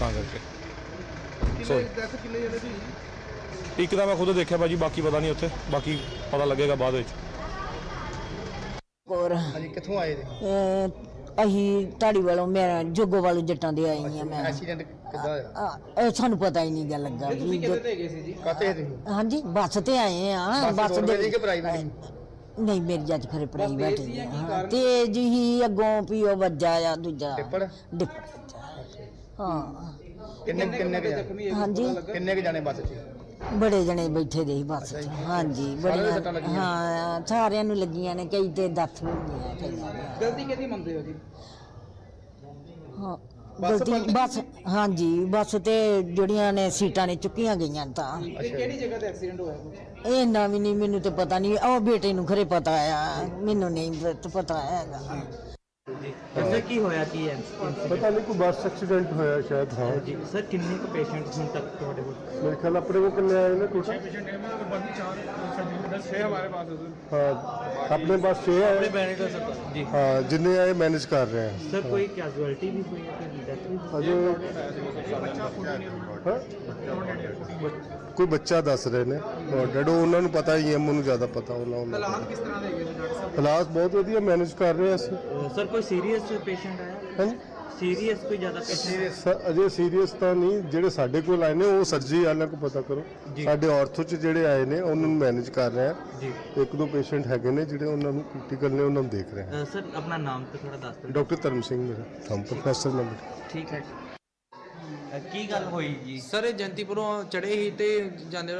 [SPEAKER 11] ਤਾਂ ਕਰਕੇ
[SPEAKER 9] ਕਿੰਨੇ ਡੈਥ ਕਿੰਨੇ ਜਣੇ ਸੀ
[SPEAKER 11] ਇੱਕ ਤਾਂ ਮੈਂ ਖੁਦ ਦੇਖਿਆ ਭਾਜੀ ਬਾਕੀ ਪਤਾ ਨਹੀਂ ਉੱਥੇ। ਬਾਕੀ ਪਤਾ ਲੱਗੇਗਾ ਬਾਅਦ ਵਿੱਚ।
[SPEAKER 6] ਹੋਰ? ਹਾਂਜੀ ਕਿੱਥੋਂ ਆਏ ਜੀ?
[SPEAKER 12] ਅਸੀਂ ਢਾੜੀ ਵਾਲੋਂ ਮੈਂ ਜੋਗੋ ਵਾਲੋਂ ਜੱਟਾਂ ਦੇ ਆਈ ਆ ਮੈਂ।
[SPEAKER 6] ਐਕਸੀਡੈਂਟ ਕਿੱਦਾਂ ਹੋਇਆ?
[SPEAKER 12] ਆ, ਇਹ ਸਾਨੂੰ ਪਤਾ ਹੀ ਨਹੀਂ ਗਾ ਲੱਗਾ ਵੀ ਜੋ-
[SPEAKER 6] ਕਾਤੇ ਤੁਸੀਂ
[SPEAKER 12] ਹਾਂਜੀ ਬੱਸ ਤੇ ਆਏ ਆ। ਬੱਸ ਦੇ
[SPEAKER 6] ਦੀ ਕਿ ਪ੍ਰਾਈਵੇਟ
[SPEAKER 12] ਨਹੀਂ ਮੇਰੀ ਜੱਜ ਖਰੇ ਪ੍ਰਾਈਵੇਟ ਹੀ ਆ। ਹਾਂ, ਤੇ ਜੀ ਅੱਗੋਂ ਵੀ ਉਹ ਵੱਜਾ ਆ ਦੂਜਾ।
[SPEAKER 6] ਟਿੱਪਰ?
[SPEAKER 12] ਡਿੱਪ ਹਾਂ।
[SPEAKER 6] ਕਿੰਨੇ ਕਿੰਨੇ ਕੁ ਜਾਣੇ?
[SPEAKER 12] ਹਾਂਜੀ।
[SPEAKER 6] ਕਿੰਨੇ ਕੁ ਜਾਣੇ ਬੱਸ 'ਚ?
[SPEAKER 12] ਬੜੇ ਜਣੇ ਬੈਠੇ ਦੇ ਸੀ ਬੱਸ ਹਾਂਜੀ ਬੜੀਆਂ ਹਾਂ ਸਾਰਿਆਂ ਨੂੰ ਲੱਗੀਆਂ ਨੇ ਕਈ ਤੇ ਦੱਥ ਹੋ ਗਈਆਂ ਕਈਆਂ
[SPEAKER 10] ਕਿਹਦੀ ਮੰਨਦੇ ਹੋ ਜੀ?
[SPEAKER 12] ਹਾਂ ਗਲਤੀ ਬੱਸ ਹਾਂਜੀ ਬੱਸ ਤੇ ਜਿਹੜੀਆਂ ਨੇ ਸੀਟਾਂ ਨੇ ਚੁੱਕੀਆਂ ਗਈਆਂ ਤਾਂ। ਵੀ ਨਹੀਂ ਮੈਨੂੰ ਤੇ ਪਤਾ ਨਹੀਂ ਉਹ ਬੇਟੇ ਨੂੰ ਖਰੇ ਪਤਾ ਆ ਮੈਨੂੰ ਨਹੀਂ ਪਤਾ ਹੈਗਾ।
[SPEAKER 13] ਸਰ ਕੀ ਹੋਇਆ ਕੀ ਹੈ
[SPEAKER 14] ਪਤਾ ਨਹੀਂ ਕੋਈ ਬੱਸ ਐਕਸੀਡੈਂਟ ਹੋਇਆ ਸ਼ਾਇਦ ਹਾਂ
[SPEAKER 13] ਜੀ ਸਰ ਕਿੰਨੇ ਕੁ ਪੇਸ਼ੈਂਟ ਹੁਣ ਤੱਕ ਤੁਹਾਡੇ ਕੋਲ
[SPEAKER 14] ਮੇਰੇ ਖਿਆਲ ਆਪਣੇ ਕੋਲ ਕਿੰਨੇ ਆਏ ਨੇ ਟੋਟਲ
[SPEAKER 10] पेशेंट है मैं बाकी चार दस छह हमारे पास है सर
[SPEAKER 14] ਹਾਂ ਆਪਣੇ ਬੱਸ 6 ਆਏ
[SPEAKER 13] ਬੈਨੇਟ ਸਰ ਜੀ
[SPEAKER 14] ਹਾਂ ਜਿੰਨੇ ਆਏ ਮੈਨੇਜ ਕਰ ਰਹੇ ਹਾਂ
[SPEAKER 13] ਸਰ ਕੋਈ ਕੈਜੂਅਲਟੀ ਵੀ ਹੋਈ ਹੈ ਕੋਈ ਡੈਥ ਵੀ ਹੋਈ
[SPEAKER 14] ਅਜੇ ਹਾਂ? ਕੋਈ ਬੱਚਾ ਦੱਸ ਰਹੇ ਨੇ ਡੈਡੋ ਉਹਨਾਂ ਨੂੰ ਪਤਾ ਹੀ ਹੈ ਮੈਨੂੰ ਜ਼ਿਆਦਾ ਪਤਾ ਉਹਨਾਂ ਨੂੰ
[SPEAKER 10] किस तरह देंगे डॉक्टर साहब
[SPEAKER 14] ਹਾਲਾਤ ਬਹੁਤ ਵਧੀਆ ਮੈਨੇਜ ਕਰ ਰਹੇ ਹਾਂ ਅਸੀਂ
[SPEAKER 13] ਹੈ ਸਰ ਕੋਈ ਸੀਰੀਅਸ ਪੇਸ਼ੈਂਟ ਆਇਆ?
[SPEAKER 14] ਹਾਂਜੀ।
[SPEAKER 13] ਸੀਰੀਅਸ ਕੋਈ ਜ਼ਿਆਦਾ ਪੇਸ਼ੈਂਟ
[SPEAKER 14] ਸ- ਅਜੇ ਸੀਰੀਅਸ ਤਾਂ ਨਹੀਂ। ਜਿਹੜੇ ਸਾਡੇ ਕੋਲ ਆਏ ਨੇ ਉਹ ਸਰਜਰੀ ਵਾਲਿਆਂ ਨੂੰ ਪਤਾ ਕਰੋ। ਸਾਡੇ ਆਰਥੋ ਚ ਜਿਹੜੇ ਆਏ ਨੇ ਉਹਨਾਂ ਨੂੰ ਮੈਨੇਜ ਕਰ ਰਹੇ ਆ।
[SPEAKER 13] ਜੀ।
[SPEAKER 14] ਇੱਕ ਦੋ ਪੇਸ਼ੈਂਟ ਹੈਗੇ ਨੇ ਜਿਹੜੇ ਉਹਨਾਂ ਨੂੰ ਕ੍ਰਿਟੀਕਲ ਨੇ ਉਹਨਾਂ ਨੂੰ ਦੇਖ ਰਹੇ ਆ।
[SPEAKER 13] ਸਰ ਆਪਣਾ ਨਾਮ ਤੇ ਥੋੜਾ ਦੱਸ ਦਿਓ।
[SPEAKER 14] ਡਾਕਟਰ ਧਰਮ ਸਿੰਘ ਮੇਰਾ। ਨਾਮ ਪ੍ਰੋਫੈਸਰ ਨੰਬਰ
[SPEAKER 13] ਠੀਕ ਹੈ। ਕੀ ਗੱਲ ਹੋਈ ਜੀ?
[SPEAKER 10] ਸਰ ਇਹ ਜੰਤੀਪੁਰੋਂ ਚੜੇ ਹੀ ਤੇ ਜਾਂਦੇ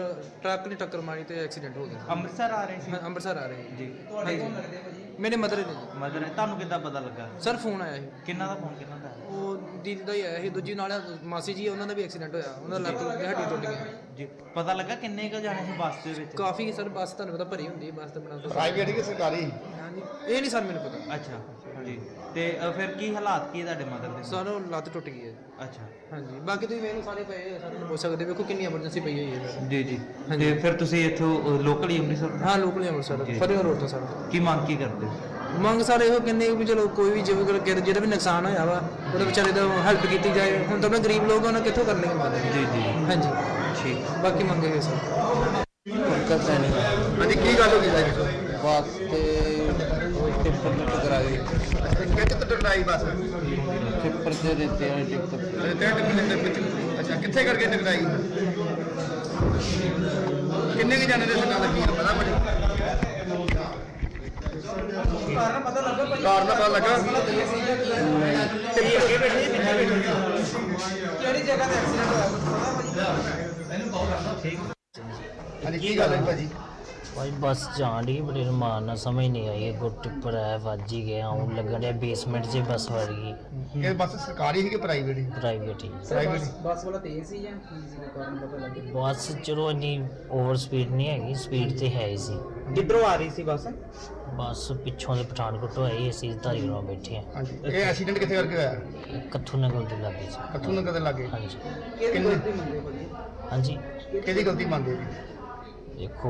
[SPEAKER 10] ਟਰੱਕ ਨੇ ਟੱਕਰ ਮਾਰੀ ਤੇ ਐਕਸੀਡੈਂਟ ਹੋ ਗਿਆ।
[SPEAKER 13] ਅੰਮ੍ਰਿਤਸਰ ਆ ਰਹੇ ਸੀ?
[SPEAKER 10] ਹਾਂ, ਅੰਮ੍ਰਿਤਸਰ ਆ ਰਹੇ
[SPEAKER 13] ਜੀ।
[SPEAKER 10] ਹਾਂਜੀ। ਮੇਰੇ ਮਦਰ ਨੇ ਜੀ।
[SPEAKER 13] ਮਦਰ ਤੁਹਾਨੂੰ ਕਿੱਦਾਂ ਪਤਾ ਲੱਗਾ?
[SPEAKER 10] ਸਰ ਫੋਨ ਆਇਆ ਸੀ।
[SPEAKER 13] ਕਿੰਨਾ ਦਾ ਫੋਨ ਕਿੰਨਾ ਦਾ?
[SPEAKER 10] ਉਹ ਦੀਦੀ ਦਾ ਹੀ ਆਇਆ ਸੀ। ਦੂਜੀ ਨਾਲ ਮਾਸੀ ਜੀ ਉਹਨਾਂ ਦਾ ਵੀ ਐਕਸੀਡੈਂਟ ਹੋਇਆ। ਉਹਨਾਂ ਦਾ ਲੱਤ ਦੀ ਹੱਡੀ ਟੁੱਟ ਗਈ
[SPEAKER 13] ਜੀ ਪਤਾ ਲੱਗਾ ਕਿੰਨੇ ਕੁ ਜਾਣੇ ਸੀ ਬੱਸ ਦੇ ਵਿੱਚ?
[SPEAKER 10] ਕਾਫੀ ਸਰ ਬੱਸ ਤੁਹਾਨੂੰ ਪਤਾ ਭਰੀ ਹੁੰਦੀ ਹੈ ਬੱਸ ਤੇ ਬਣਾ ਦੋ।
[SPEAKER 6] ਪ੍ਰਾਈਵੇਟ ਕਿ ਸਰਕਾਰੀ?
[SPEAKER 10] ਹਾਂਜੀ ਇਹ ਨਹੀਂ ਸਰ ਮੈਨੂੰ ਪਤਾ।
[SPEAKER 13] ਅੱਛਾ ਜੀ ਤੇ ਅ, ਫਿਰ ਕੀ ਹਾਲਾਤ ਕੀ ਤੁਹਾਡੇ ਮਦਰ ਦੇ?
[SPEAKER 10] ਸਰ ਉਹ ਲੱਤ ਟੁੱਟ ਗਈ ਹੈ।
[SPEAKER 13] ਅੱਛਾ।
[SPEAKER 10] ਹਾਂਜੀ ਬਾਕੀ ਤੁਸੀਂ ਮੈਨੂੰ ਸਾਰੇ ਪਏ ਆ, ਸਾਰੇ ਪੁੱਛ ਸਕਦੇ ਹੋ, ਵੇਖੋ ਕਿੰਨੀ ਐਮਰਜੈਂਸੀ ਪਈ ਹੋਈ ਹੈ। ਸਰ
[SPEAKER 13] ਜੀ। ਜੀ ਤੇ ਫਿਰ ਤੁਸੀਂ ਇੱਥੋਂ ਲੋਕਲ ਹੀ ਅੰਮ੍ਰਿਤਸਰ
[SPEAKER 10] ਹਾਂ ਲੋਕਲ ਹੀ ਅੰਮ੍ਰਿਤਸਰ ਫਤਿਹਗੜ੍ਹ ਰੋਡ ਤੋਂ ਸਰ
[SPEAKER 13] ਕੀ ਮੰਗ ਕੀ ਕਰਦੇ ਹੋ?
[SPEAKER 10] ਮੰਗ ਸਾਰੇ ਇਹੋ ਕਹਿੰਦੇ ਵੀ ਚਲੋ ਕੋਈ ਵੀ ਜਿਵੇਂ ਕਿ ਕਿਤੇ ਜਿਹੜਾ ਵੀ ਨੁਕਸਾਨ ਹੋਇਆ ਵਾ ਉਹਦੇ ਵਿਚਾਰੇ ਦਾ ਹੈਲਪ ਕੀਤੀ ਜਾਏ। ਹੁਣ ਤਾਂ ਆਪਣੇ ਗਰੀਬ ਲੋਕ ਉਹਨਾਂ ਕਿੱਥੋਂ ਕਰਨਗੇ? ਮਦਦ ਜੀ ਜੀ। ਹਾਂਜੀ। ਠੀਕ ਬਾਕੀ ਮੰਗੇਗੇ ਸਰ।
[SPEAKER 6] ਹਾਂਜੀ ਕੀ ਗੱਲ ਹੋ ਗਈ ਸਾਰੀ?
[SPEAKER 15] ਵਾਸਤੇ ਟਿੱਪਰ ਨੂੰ ਟਕਰਾ ਗਈ
[SPEAKER 6] ਕਿੱਥੇ ਤੋਂ ਟਕਰਾਈ ਬੱਸ?
[SPEAKER 15] ਟਿੱਪਰ ਤੇ ਦਿੱਤੇ ਆ ਟਿੱਪਰ।
[SPEAKER 6] ਤੇ ਟਿਕਟ ਦੇ ਵਿੱਚ। ਅੱਛਾ ਕਿੱਥੇ ਕਰਕੇ ਟਕਰਾਈ ਕਿੰਨੇ ਕੁ ਜਾਣੇ ਦੇ ਸੱਟਾਂ ਲੱਗੀਆਂ ਪਤਾ ਮੈਨੂੰ ਕਾਰਨ ਪਤਾ ਲੱਗਾ ਕਾਰਨ ਪਤਾ ਲੱਗਾ?
[SPEAKER 10] ਕਿਹੜੀ ਜਗ੍ਹਾ ਤੇ ਐਕਸੀਡੈਂਟ
[SPEAKER 6] ਹਾਂਜੀ ਕੀ ਗੱਲ ਹੈ ਭਾਜੀ?
[SPEAKER 16] ਭਾਈ ਬੱਸ ਜਾਣ ਦੀ ਬੜੀ ਰਮਾਨ ਨਾਲ ਸਮਝ ਨਹੀਂ ਆਈ ਅੱਗੋਂ ਟਿੱਪਰ ਆਇਆ ਵੱਜ ਹੀ ਗਿਆ ਹੁਣ ਲੱਗਣ ਡਿਆ ਬੇਸਮੈਂਟ 'ਚ ਬੱਸ ਵੜ ਗਈ।
[SPEAKER 6] ਇਹ ਬੱਸ ਸਰਕਾਰੀ ਹੈ ਕਿ ਪ੍ਰਾਈਵੇਟ ਹੈ?
[SPEAKER 16] ਪ੍ਰਾਈਵੇਟ ਹੀ।
[SPEAKER 6] ਪ੍ਰਾਈਵੇਟ
[SPEAKER 10] ਬੱਸ ਵਾਲਾ ਤੇਜ਼ ਸੀ ਜਾਂ ਕੀ ਸੀ ਕਾਰਨ ਪਤਾ ਲੱਗੇ?
[SPEAKER 16] ਬੱਸ ਚਲੋ ਇੰਨੀ ਓਵਰ ਸਪੀਡ ਨਹੀਂ ਹੈਗੀ ਸਪੀਡ ਤੇ ਹੈ ਹੀ ਸੀ।
[SPEAKER 15] ਕਿੱਧਰੋਂ ਆ ਰਹੀ ਸੀ ਬੱਸ?
[SPEAKER 16] ਬੱਸ ਪਿੱਛੋਂ ਦੇ ਪਠਾਨਕੋਟ ਤੋਂ ਆਈ ਅਸੀਂ ਧਾਰੀਵਾਲ ਬੈਠੇ ਆ
[SPEAKER 6] ਹਾਂਜੀ ਇਹ ਐਕਸੀਡੈਂਟ ਕਿੱਥੇ ਕਰਕੇ ਹੋਇਆ?
[SPEAKER 16] ਕੱਥੂ ਨਗਰ ਦੇ ਲਾਗੇ ਸੀ।
[SPEAKER 6] ਕੱਥੂ ਨਗਰ ਦੇ ਲਾਗੇ?
[SPEAKER 16] ਹਾਂਜੀ।
[SPEAKER 10] ਕਿਹਦੀ ਗਲਤੀ ਮੰਨਦੇ ਭਾਜੀ?
[SPEAKER 16] ਹਾਂਜੀ।
[SPEAKER 6] ਕਿਹਦੀ ਗਲਤੀ ਮੰਨਦੇ ਜੀ
[SPEAKER 16] ਦੇਖੋ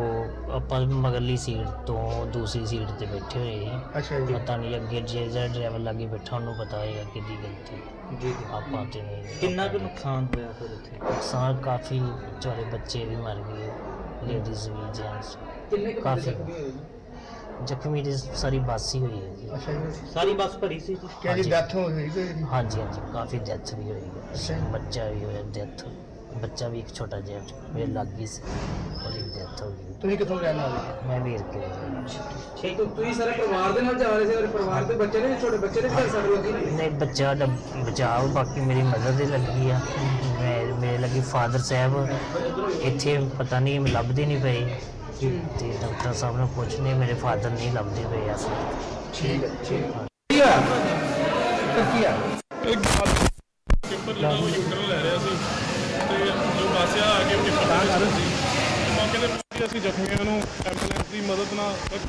[SPEAKER 16] ਆਪਾਂ ਮਗਰਲੀ ਸੀਟ ਤੋਂ ਦੂਸਰੀ ਸੀਟ ਤੇ ਬੈਠੇ ਹੋਏ ਸੀ।
[SPEAKER 6] ਅੱਛਾ ਜੀ।
[SPEAKER 16] ਪਤਾ ਨਹੀਂ ਅੱਗੇ ਜੇ ਜਿਹੜਾ ਡਰਾਈਵਰ ਲੱਗੇ ਬੈਠਾ ਉਹਨੂੰ ਪਤਾ ਹੋਏਗਾ ਕਿਹਦੀ ਗਲਤੀ
[SPEAKER 15] ਜੀ
[SPEAKER 16] ਆਪਾਂ ਤੇ ਨਹੀਂ।
[SPEAKER 15] ਕਿੰਨਾ ਕੁ ਨੁਕਸਾਨ ਹੋਇਆ ਫਿਰ ਉੱਥੇ?
[SPEAKER 16] ਨੁਕਸਾਨ ਕਾਫੀ ਵਿਚਾਰੇ ਬੱਚੇ ਵੀ ਮਰ ਗਏ ਲੇਡੀਜ਼ ਵੀ ਜੈਂਟਸ
[SPEAKER 10] ਕਿੰਨੇ ਕੁ
[SPEAKER 16] ਕਾਫੀ।
[SPEAKER 10] ਜ਼ਖਮੀ
[SPEAKER 16] ਦੀ ਸਾਰੀ ਬੱਸ ਹੀ ਹੋਈ ਹੈ ਜੀ।
[SPEAKER 6] ਅੱਛਾ ਜੀ।
[SPEAKER 15] ਸਾਰੀ ਬੱਸ ਭਰੀ ਸੀ ਜੀ?
[SPEAKER 6] ਕਿਹਦੀ
[SPEAKER 16] ਹਾਂਜੀ।
[SPEAKER 6] ਡੈਥ ਹੋ ਗਈ?
[SPEAKER 16] ਹਾਂਜੀ ਹਾਂਜੀ। ਕਾਫੀ ਡੈਥ ਵੀ ਹੋਈ ਹੈ। ਬੱਚਾ ਵੀ ਹੋਇਆ ਡੈਥ ਬੱਚਾ ਵੀ ਇੱਕ ਛੋਟਾ ਜਿਹਾ ਮੇਰੇ ਲੱਗ ਗਈ ਸੀ ਉਹਦੀ ਡੈਥ ਹੋ ਗਈ।
[SPEAKER 6] ਤੁਸੀਂ ਕਿੱਥੋਂ ਰਹਿਣ ਵਾਲੇ?
[SPEAKER 16] ਮੈਂ ਵੀਰ ਕੇ
[SPEAKER 10] ਠੀਕ ਤੁਸੀਂ ਸਾਰੇ ਪਰਿਵਾਰ ਦੇ ਨਾਲ ਜਾ ਰਹੇ ਸੀ ਔਰ ਪਰਿਵਾਰ ਦੇ ਬੱਚੇ ਨੇ ਛੋਟੇ ਬੱਚੇ ਨੇ ਘਰ ਸਾਡੇ ਲੱਗੀ ਨੇ?
[SPEAKER 16] ਨਹੀਂ ਬੱਚਾ ਦਾ ਬਚਾਅ ਬਾਕੀ ਮੇਰੀ ਮਦਰ ਦੇ ਲੱਗੀ ਆ। ਮੈਂ ਮੇਰੇ ਲੱਗੀ ਫਾਦਰ ਸਾਹਿਬ ਇੱਥੇ ਪਤਾ ਨਹੀਂ ਲੱਭਦੇ ਨਹੀਂ ਪਏ ਤੇ ਡਾਕਟਰ ਸਾਹਿਬ ਨੂੰ ਪੁੱਛਨੇ ਮੇਰੇ ਫਾਦਰ ਨਹੀਂ ਲੱਭਦੇ ਪਏ ਆ
[SPEAKER 6] ਠੀਕ ਹੈ ਠੀਕ
[SPEAKER 17] ਟਿੱਪਰ ਜਿਹੜਾ ਉਹ ਯੂਟਰਨ ਲੈ ਰਿਹਾ ਸੀ ਤੇ ਜੋ ਬਾਸਿਆ ਆ ਕੇ ਟਿੱਪਰ ਦੇ ਵਿੱਚ ਸੀ ਮੌਕੇ ਤੇ ਪਹੁੰਚ ਕੇ ਅਸੀਂ ਜ਼ਖਮੀਆਂ ਨੂੰ ਐਂਬੂਲੈਂਸ ਦੀ ਮਦਦ ਨਾਲ ਦੀ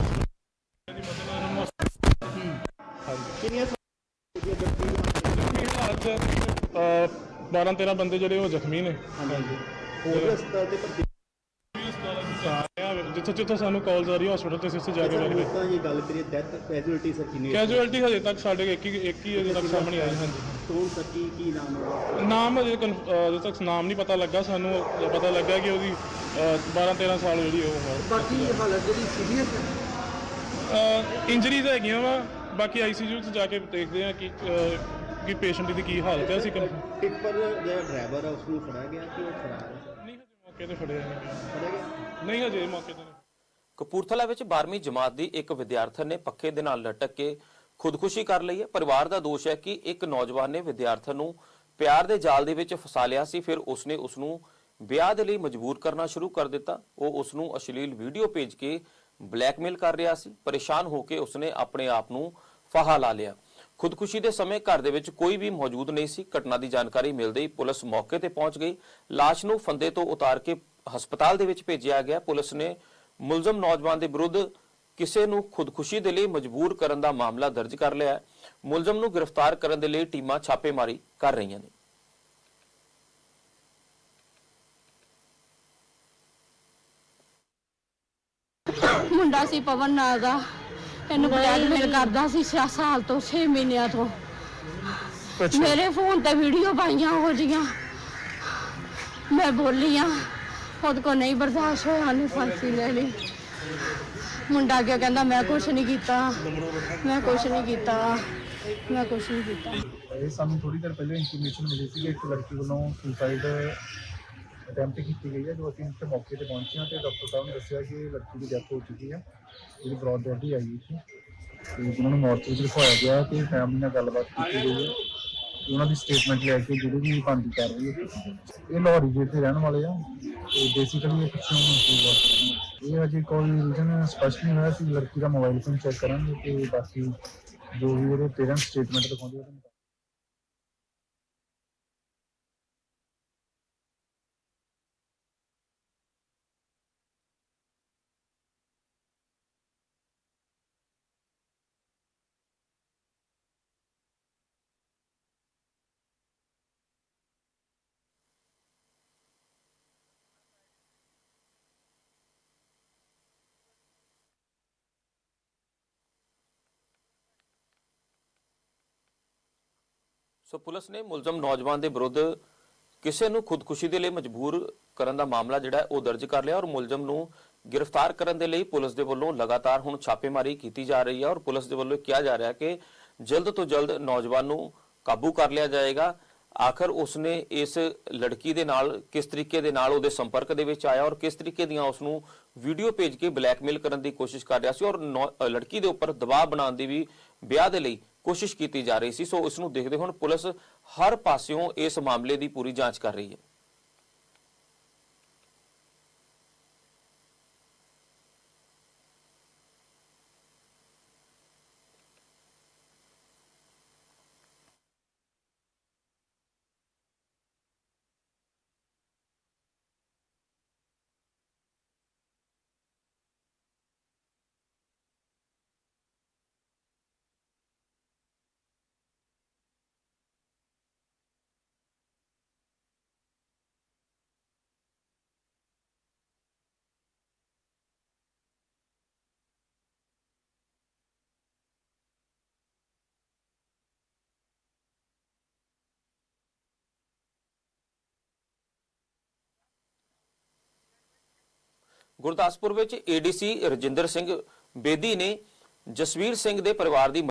[SPEAKER 17] ਮਦਦ ਨਾਲ ਇਹਨੂੰ ਹਾਂਜੀ। ਕਿੰਨੀਆਂ ਜ਼ਖਮੀ ਹਾਲਤ 12 13 ਬੰਦੇ ਜਿਹੜੇ ਉਹ ਜ਼ਖਮੀ ਨੇ। ਹਾਂਜੀ। ਹੋਰ ਹਸਪਤਾਲ ਤੇ ਭਰਤੀ ਜਿੱਥੇ ਜਿੱਥੇ ਸਾਨੂੰ ਕਾਲਸ ਆ ਰਹੀ ਹਸਪੀਟਲ ਤੇ ਅਸੀਂ ਉੱਥੇ ਜਾ ਕੇ ਵੈਰੀਫਾਈ
[SPEAKER 6] ਤਾਂ ਇਹ ਗੱਲ ਕਰੀਏ ਡੈਥ ਕੈਜੂਅਲਟੀ ਸਰ ਕਿੰਨੀ
[SPEAKER 17] ਕੈਜੂਅਲਟੀ ਹਜੇ ਤੱਕ ਸਾਡੇ ਇੱਕ ਹੀ ਇੱਕ ਹੀ ਅਜੇ ਤੱਕ ਸਾਹਮਣੇ ਆਈ ਹਾਂਜੀ।
[SPEAKER 6] ਕੌਣ ਸੱਚੀ ਕੀ ਨਾਮ ਹੈ?
[SPEAKER 17] ਨਾਮ ਅਜੇ ਕਨਫ- ਅਹ ਅਜੇ ਤੱਕ ਨਾਮ ਨਹੀਂ ਪਤਾ ਲੱਗਾ ਸਾਨੂੰ। ਪਤਾ ਲੱਗਾ ਕਿ ਉਹਦੀ 12 13 ਸਾਲ ਜਿਹੜੀ ਉਹ ਉਮਰ।
[SPEAKER 10] ਬਾਕੀ ਹਾਲਤ ਜਿਹੜੀ ਸੀਰੀਅਸ
[SPEAKER 17] ਇੰਜਰੀਜ਼ ਹੈਗੀਆਂ ਵਾ। ਬਾਕੀ ਆਈਸੀਯੂ 'ਚ ਜਾ ਕੇ ਦੇਖਦੇ ਆ ਕਿ ਅਹ, ਕਿ ਪੇਸ਼ੈਂਟ ਦੀ ਕੀ ਹਾਲਤ ਹੈ ਅਸੀਂ confirm-
[SPEAKER 6] ਟਿੱਪਰ ਜਿਹੜਾ ਡਰਾਈਵਰ ਹੈ ਉਸ ਨੂੰ ਫੜਿਆ ਗਿਆ ਕਿ ਉਹ ਫਰਾਰ ਹੈ
[SPEAKER 17] ਨਹੀਂ ਹਜੇ ਮੌਕੇ ਤੇ ਫੜਿਆ ਨਹੀਂ ਗਿਆ।
[SPEAKER 6] ਫੜਿਆ ਗਿਆ?
[SPEAKER 17] ਨਹੀਂ ਹਜੇ ਮੌਕੇ ਤੇ ਨਹੀਂ।
[SPEAKER 1] ਕਪੂਰਥਲਾ ਵਿੱਚ 12ਵੀਂ ਜਮਾਤ ਦੀ ਇੱਕ ਵਿਦਿਆਰਥਣ ਨੇ ਪੱਖੇ ਦੇ ਨਾਲ ਲਟਕ ਕੇ ਖੁਦਕੁਸ਼ੀ ਕਰ ਲਈ ਹੈ। ਪਰਿਵਾਰ ਦਾ ਦੋਸ਼ ਹੈ ਕਿ ਇੱਕ ਨੌਜਵਾਨ ਨੇ ਵਿਦਿਆਰਥਣ ਨੂੰ ਪਿਆਰ ਦੇ ਜਾਲ ਦੇ ਵਿੱਚ ਫਸਾ ਲਿਆ ਸੀ ਫਿਰ ਉਸਨੇ ਉਸ ਨੂੰ ਵਿਆਹ ਦੇ ਲਈ ਮਜਬੂਰ ਕਰਨਾ ਸ਼ੁਰੂ ਕਰ ਦਿੱਤਾ। ਉਹ ਉਸ ਨੂੰ ਅਸ਼ਲੀਲ ਵੀਡੀਓ ਭੇਜ ਕੇ ਬਲੈਕਮੇਲ ਕਰ ਰਿਹਾ ਸੀ। ਪਰੇਸ਼ਾਨ ਹੋ ਕੇ ਉਸਨੇ ਆਪਣੇ ਆਪ ਨੂੰ ਫਾਹਾ ਲਾ ਲਿਆ। ਖੁਦਕੁਸ਼ੀ ਦੇ ਸਮੇਂ ਘਰ ਦੇ ਵਿੱਚ ਕੋਈ ਵੀ ਮੌਜੂਦ ਨਹੀਂ ਸੀ। ਘਟਨਾ ਦੀ ਜਾਣਕਾਰੀ ਮਿਲਦੇ ਹੀ ਪੁਲਿਸ ਮੌਕੇ ਤੇ ਪਹੁੰਚ ਗਈ। ਲਾਸ਼ ਨੂੰ ਫੰਦੇ ਤੋਂ ਉਤਾਰ ਕੇ ਹਸਪਤਾਲ ਦੇ ਵਿੱਚ ਭੇਜਿਆ ਗਿਆ। ਪੁਲਿਸ ਨੇ ਮੁਲਜ਼ਮ ਨੌਜਵਾਨ ਦੇ ਵਿਰੁੱਧ ਕਿਸੇ ਨੂੰ ਖੁਦਕੁਸ਼ੀ ਦੇ ਲਈ ਮਜਬੂਰ ਕਰਨ ਦਾ ਮਾਮਲਾ ਦਰਜ ਕਰ ਲਿਆ ਹੈ। ਮੁਲਜ਼ਮ ਨੂੰ ਗ੍ਰਿਫਤਾਰ ਕਰਨ ਦੇ ਲਈ ਟੀਮਾਂ ਛਾਪੇਮਾਰੀ ਕਰ ਰਹੀਆਂ ਨੇ।
[SPEAKER 7] ਮੁੰਡਾ ਸੀ ਪਵਨ ਨਾਂ ਦਾ। ਇਹਨੂੰ ਬਲੈਕਮੇਲ ਕਰਦਾ ਸੀ ਛੇ ਸਾਲ ਤੋਂ 6 ਮਹੀਨਿਆਂ ਤੋਂ। ਮੇਰੇ ਫੋਨ ਤੇ ਵੀਡੀਓ ਪਾਈਆਂ ਹੋ ਜੀਆਂ। ਮੈਂ ਬੋਲੀ ਆ ਖੁਦ ਕੋ ਨਹੀਂ ਬਰਦਾਸ਼ਤ ਹੋਇਆ ਨੇ ਫਾਂਸੀ ਲੈ ਲਈ। ਮੁੰਡਾ ਕਿਉਂ ਕਹਿੰਦਾ ਮੈਂ ਕੁਛ ਨਹੀਂ ਕੀਤਾ ਮੈਂ ਕੁਛ ਨਹੀਂ ਕੀਤਾ ਮੈਂ ਕੁਛ ਨਹੀਂ ਕੀਤਾ।
[SPEAKER 18] ਇਹ ਸਾਨੂੰ ਥੋੜੀ ਦੇਰ ਪਹਿਲਾਂ ਇਨਫੋਰਮੇਸ਼ਨ ਮਿਲੀ ਸੀ ਕਿ ਇੱਕ ਲੜਕੀ ਵੱਲੋਂ ਸੁਸਾਈਡ ਅਟੈਂਪਟ ਕੀਤੀ ਗਈ ਹੈ, ਜੋ ਅਸੀਂ ਇੱਥੇ ਮੌਕੇ ਤੇ ਪਹੁੰਚੇ ਹਾਂ ਤੇ ਡਾਕਟਰ ਸਾਹਿਬ ਨੇ ਦੱਸਿਆ ਕਿ ਲੜਕੀ ਦੀ ਡੈਥ ਹੋ ਚੁੱਕੀ ਹੈ, ਜਿਹੜੀ ਬ੍ਰੌਡ ਡੈਡੀ ਆਈ ਸੀ। ਤੇ ਉਹਨਾਂ ਨੂੰ ਮੌਰਚਰੀ ਚ ਰਖਵਾਇਆ ਗਿਆ ਤੇ ਫੈਮਿਲੀ ਨਾਲ ਗੱਲਬਾਤ ਕੀਤੀ ਗਈ ਹੈ। ਉਹਨਾਂ ਦੀ ਸਟੇਟਮੈਂਟ ਲੈ ਕੇ ਜਿਹੜੀ ਵੀ ਬਣਦੀ ਕਰ ਰਹੀ ਹੈ। ਇਹ ਲਾਹੌਰੀ ਜੇਲ੍ਹ ਦੇ ਰਹਿਣ ਵਾਲੇ ਆ ਤੇ ਬੇਸਿਕਲੀ ਇਹ ਪਿੱਛੋਂ ਸੀਗਾ ਇਹ ਅਜੇ ਕੋਈ ਰੀਜ਼ਨ ਸਪਸ਼ਟ ਨਹੀਂ ਹੋਇਆ ਸੀ ਲੜਕੀ ਦਾ ਮੋਬਾਈਲ ਫੋਨ ਚੈੱਕ ਕਰਾਂਗੇ ਤੇ ਬਾਕੀ ਜੋ ਵੀ ਉਹਦੇ ਪੇਰੈਂਟਸ ਸਟੇਟਮੈਂਟ ਦਿਖਾਉਂਦੇ ਉਹਦੇ
[SPEAKER 1] ਸੋ ਪੁਲਿਸ ਨੇ ਮੁਲਜ਼ਮ ਨੌਜਵਾਨ ਦੇ ਵਿਰੁੱਧ ਕਿਸੇ ਨੂੰ ਖੁਦਕੁਸ਼ੀ ਦੇ ਲਈ ਮਜਬੂਰ ਕਰਨ ਦਾ ਮਾਮਲਾ ਜਿਹੜਾ ਉਹ ਦਰਜ ਕਰ ਲਿਆ ਔਰ ਮੁਲਜ਼ਮ ਨੂੰ ਗ੍ਰਿਫਤਾਰ ਕਰਨ ਦੇ ਲਈ ਪੁਲਿਸ ਦੇ ਵੱਲੋਂ ਲਗਾਤਾਰ ਹੁਣ ਛਾਪੇਮਾਰੀ ਕੀਤੀ ਜਾ ਰਹੀ ਹੈ ਔਰ ਪੁਲਿਸ ਦੇ ਵੱਲੋਂ ਕਿਹਾ ਜਾ ਰਿਹਾ ਕਿ ਜਲਦ ਤੋਂ ਜਲਦ ਨੌਜਵਾਨ ਨੂੰ ਕਾਬੂ ਕਰ ਲਿਆ ਜਾਏਗਾ। ਆਖਰ ਉਸਨੇ ਇਸ ਲੜਕੀ ਦੇ ਨਾਲ ਕਿਸ ਤਰੀਕੇ ਦੇ ਨਾਲ ਉਹਦੇ ਸੰਪਰਕ ਦੇ ਵਿੱਚ ਆਇਆ ਔਰ ਕਿਸ ਤਰੀਕੇ ਦੀਆਂ ਉਸ ਨੂੰ ਵੀਡੀਓ ਭੇਜ ਕੇ ਬਲੈਕਮੇਲ ਕਰਨ ਦੀ ਕੋਸ਼ਿਸ਼ ਕਰ ਰਿਹਾ ਸੀ ਔਰ ਲੜਕੀ ਦੇ ਉੱਪਰ ਦਬਾਅ ਬਣਾਉਣ ਦੀ ਵੀ ਵਿਆਹ ਦੇ ਲਈ ਕੋਸ਼ਿਸ਼ ਕੀਤੀ ਜਾ ਰਹੀ ਸੀ, ਸੋ ਇਸ ਨੂੰ ਦੇਖਦੇ ਹੁਣ ਪੁਲਿਸ ਹਰ ਪਾਸਿਓਂ ਇਸ ਮਾਮਲੇ ਦੀ ਪੂਰੀ ਜਾਂਚ ਕਰ ਰਹੀ ਹੈ। ਗੁਰਦਾਸਪੁਰ ਵਿੱਚ ਏਡੀਸੀ ਰਜਿੰਦਰ ਸਿੰਘ ਬੇਦੀ ਨੇ ਜਸਵੀਰ ਸਿੰਘ ਦੇ ਪਰਿਵਾਰ ਦੀ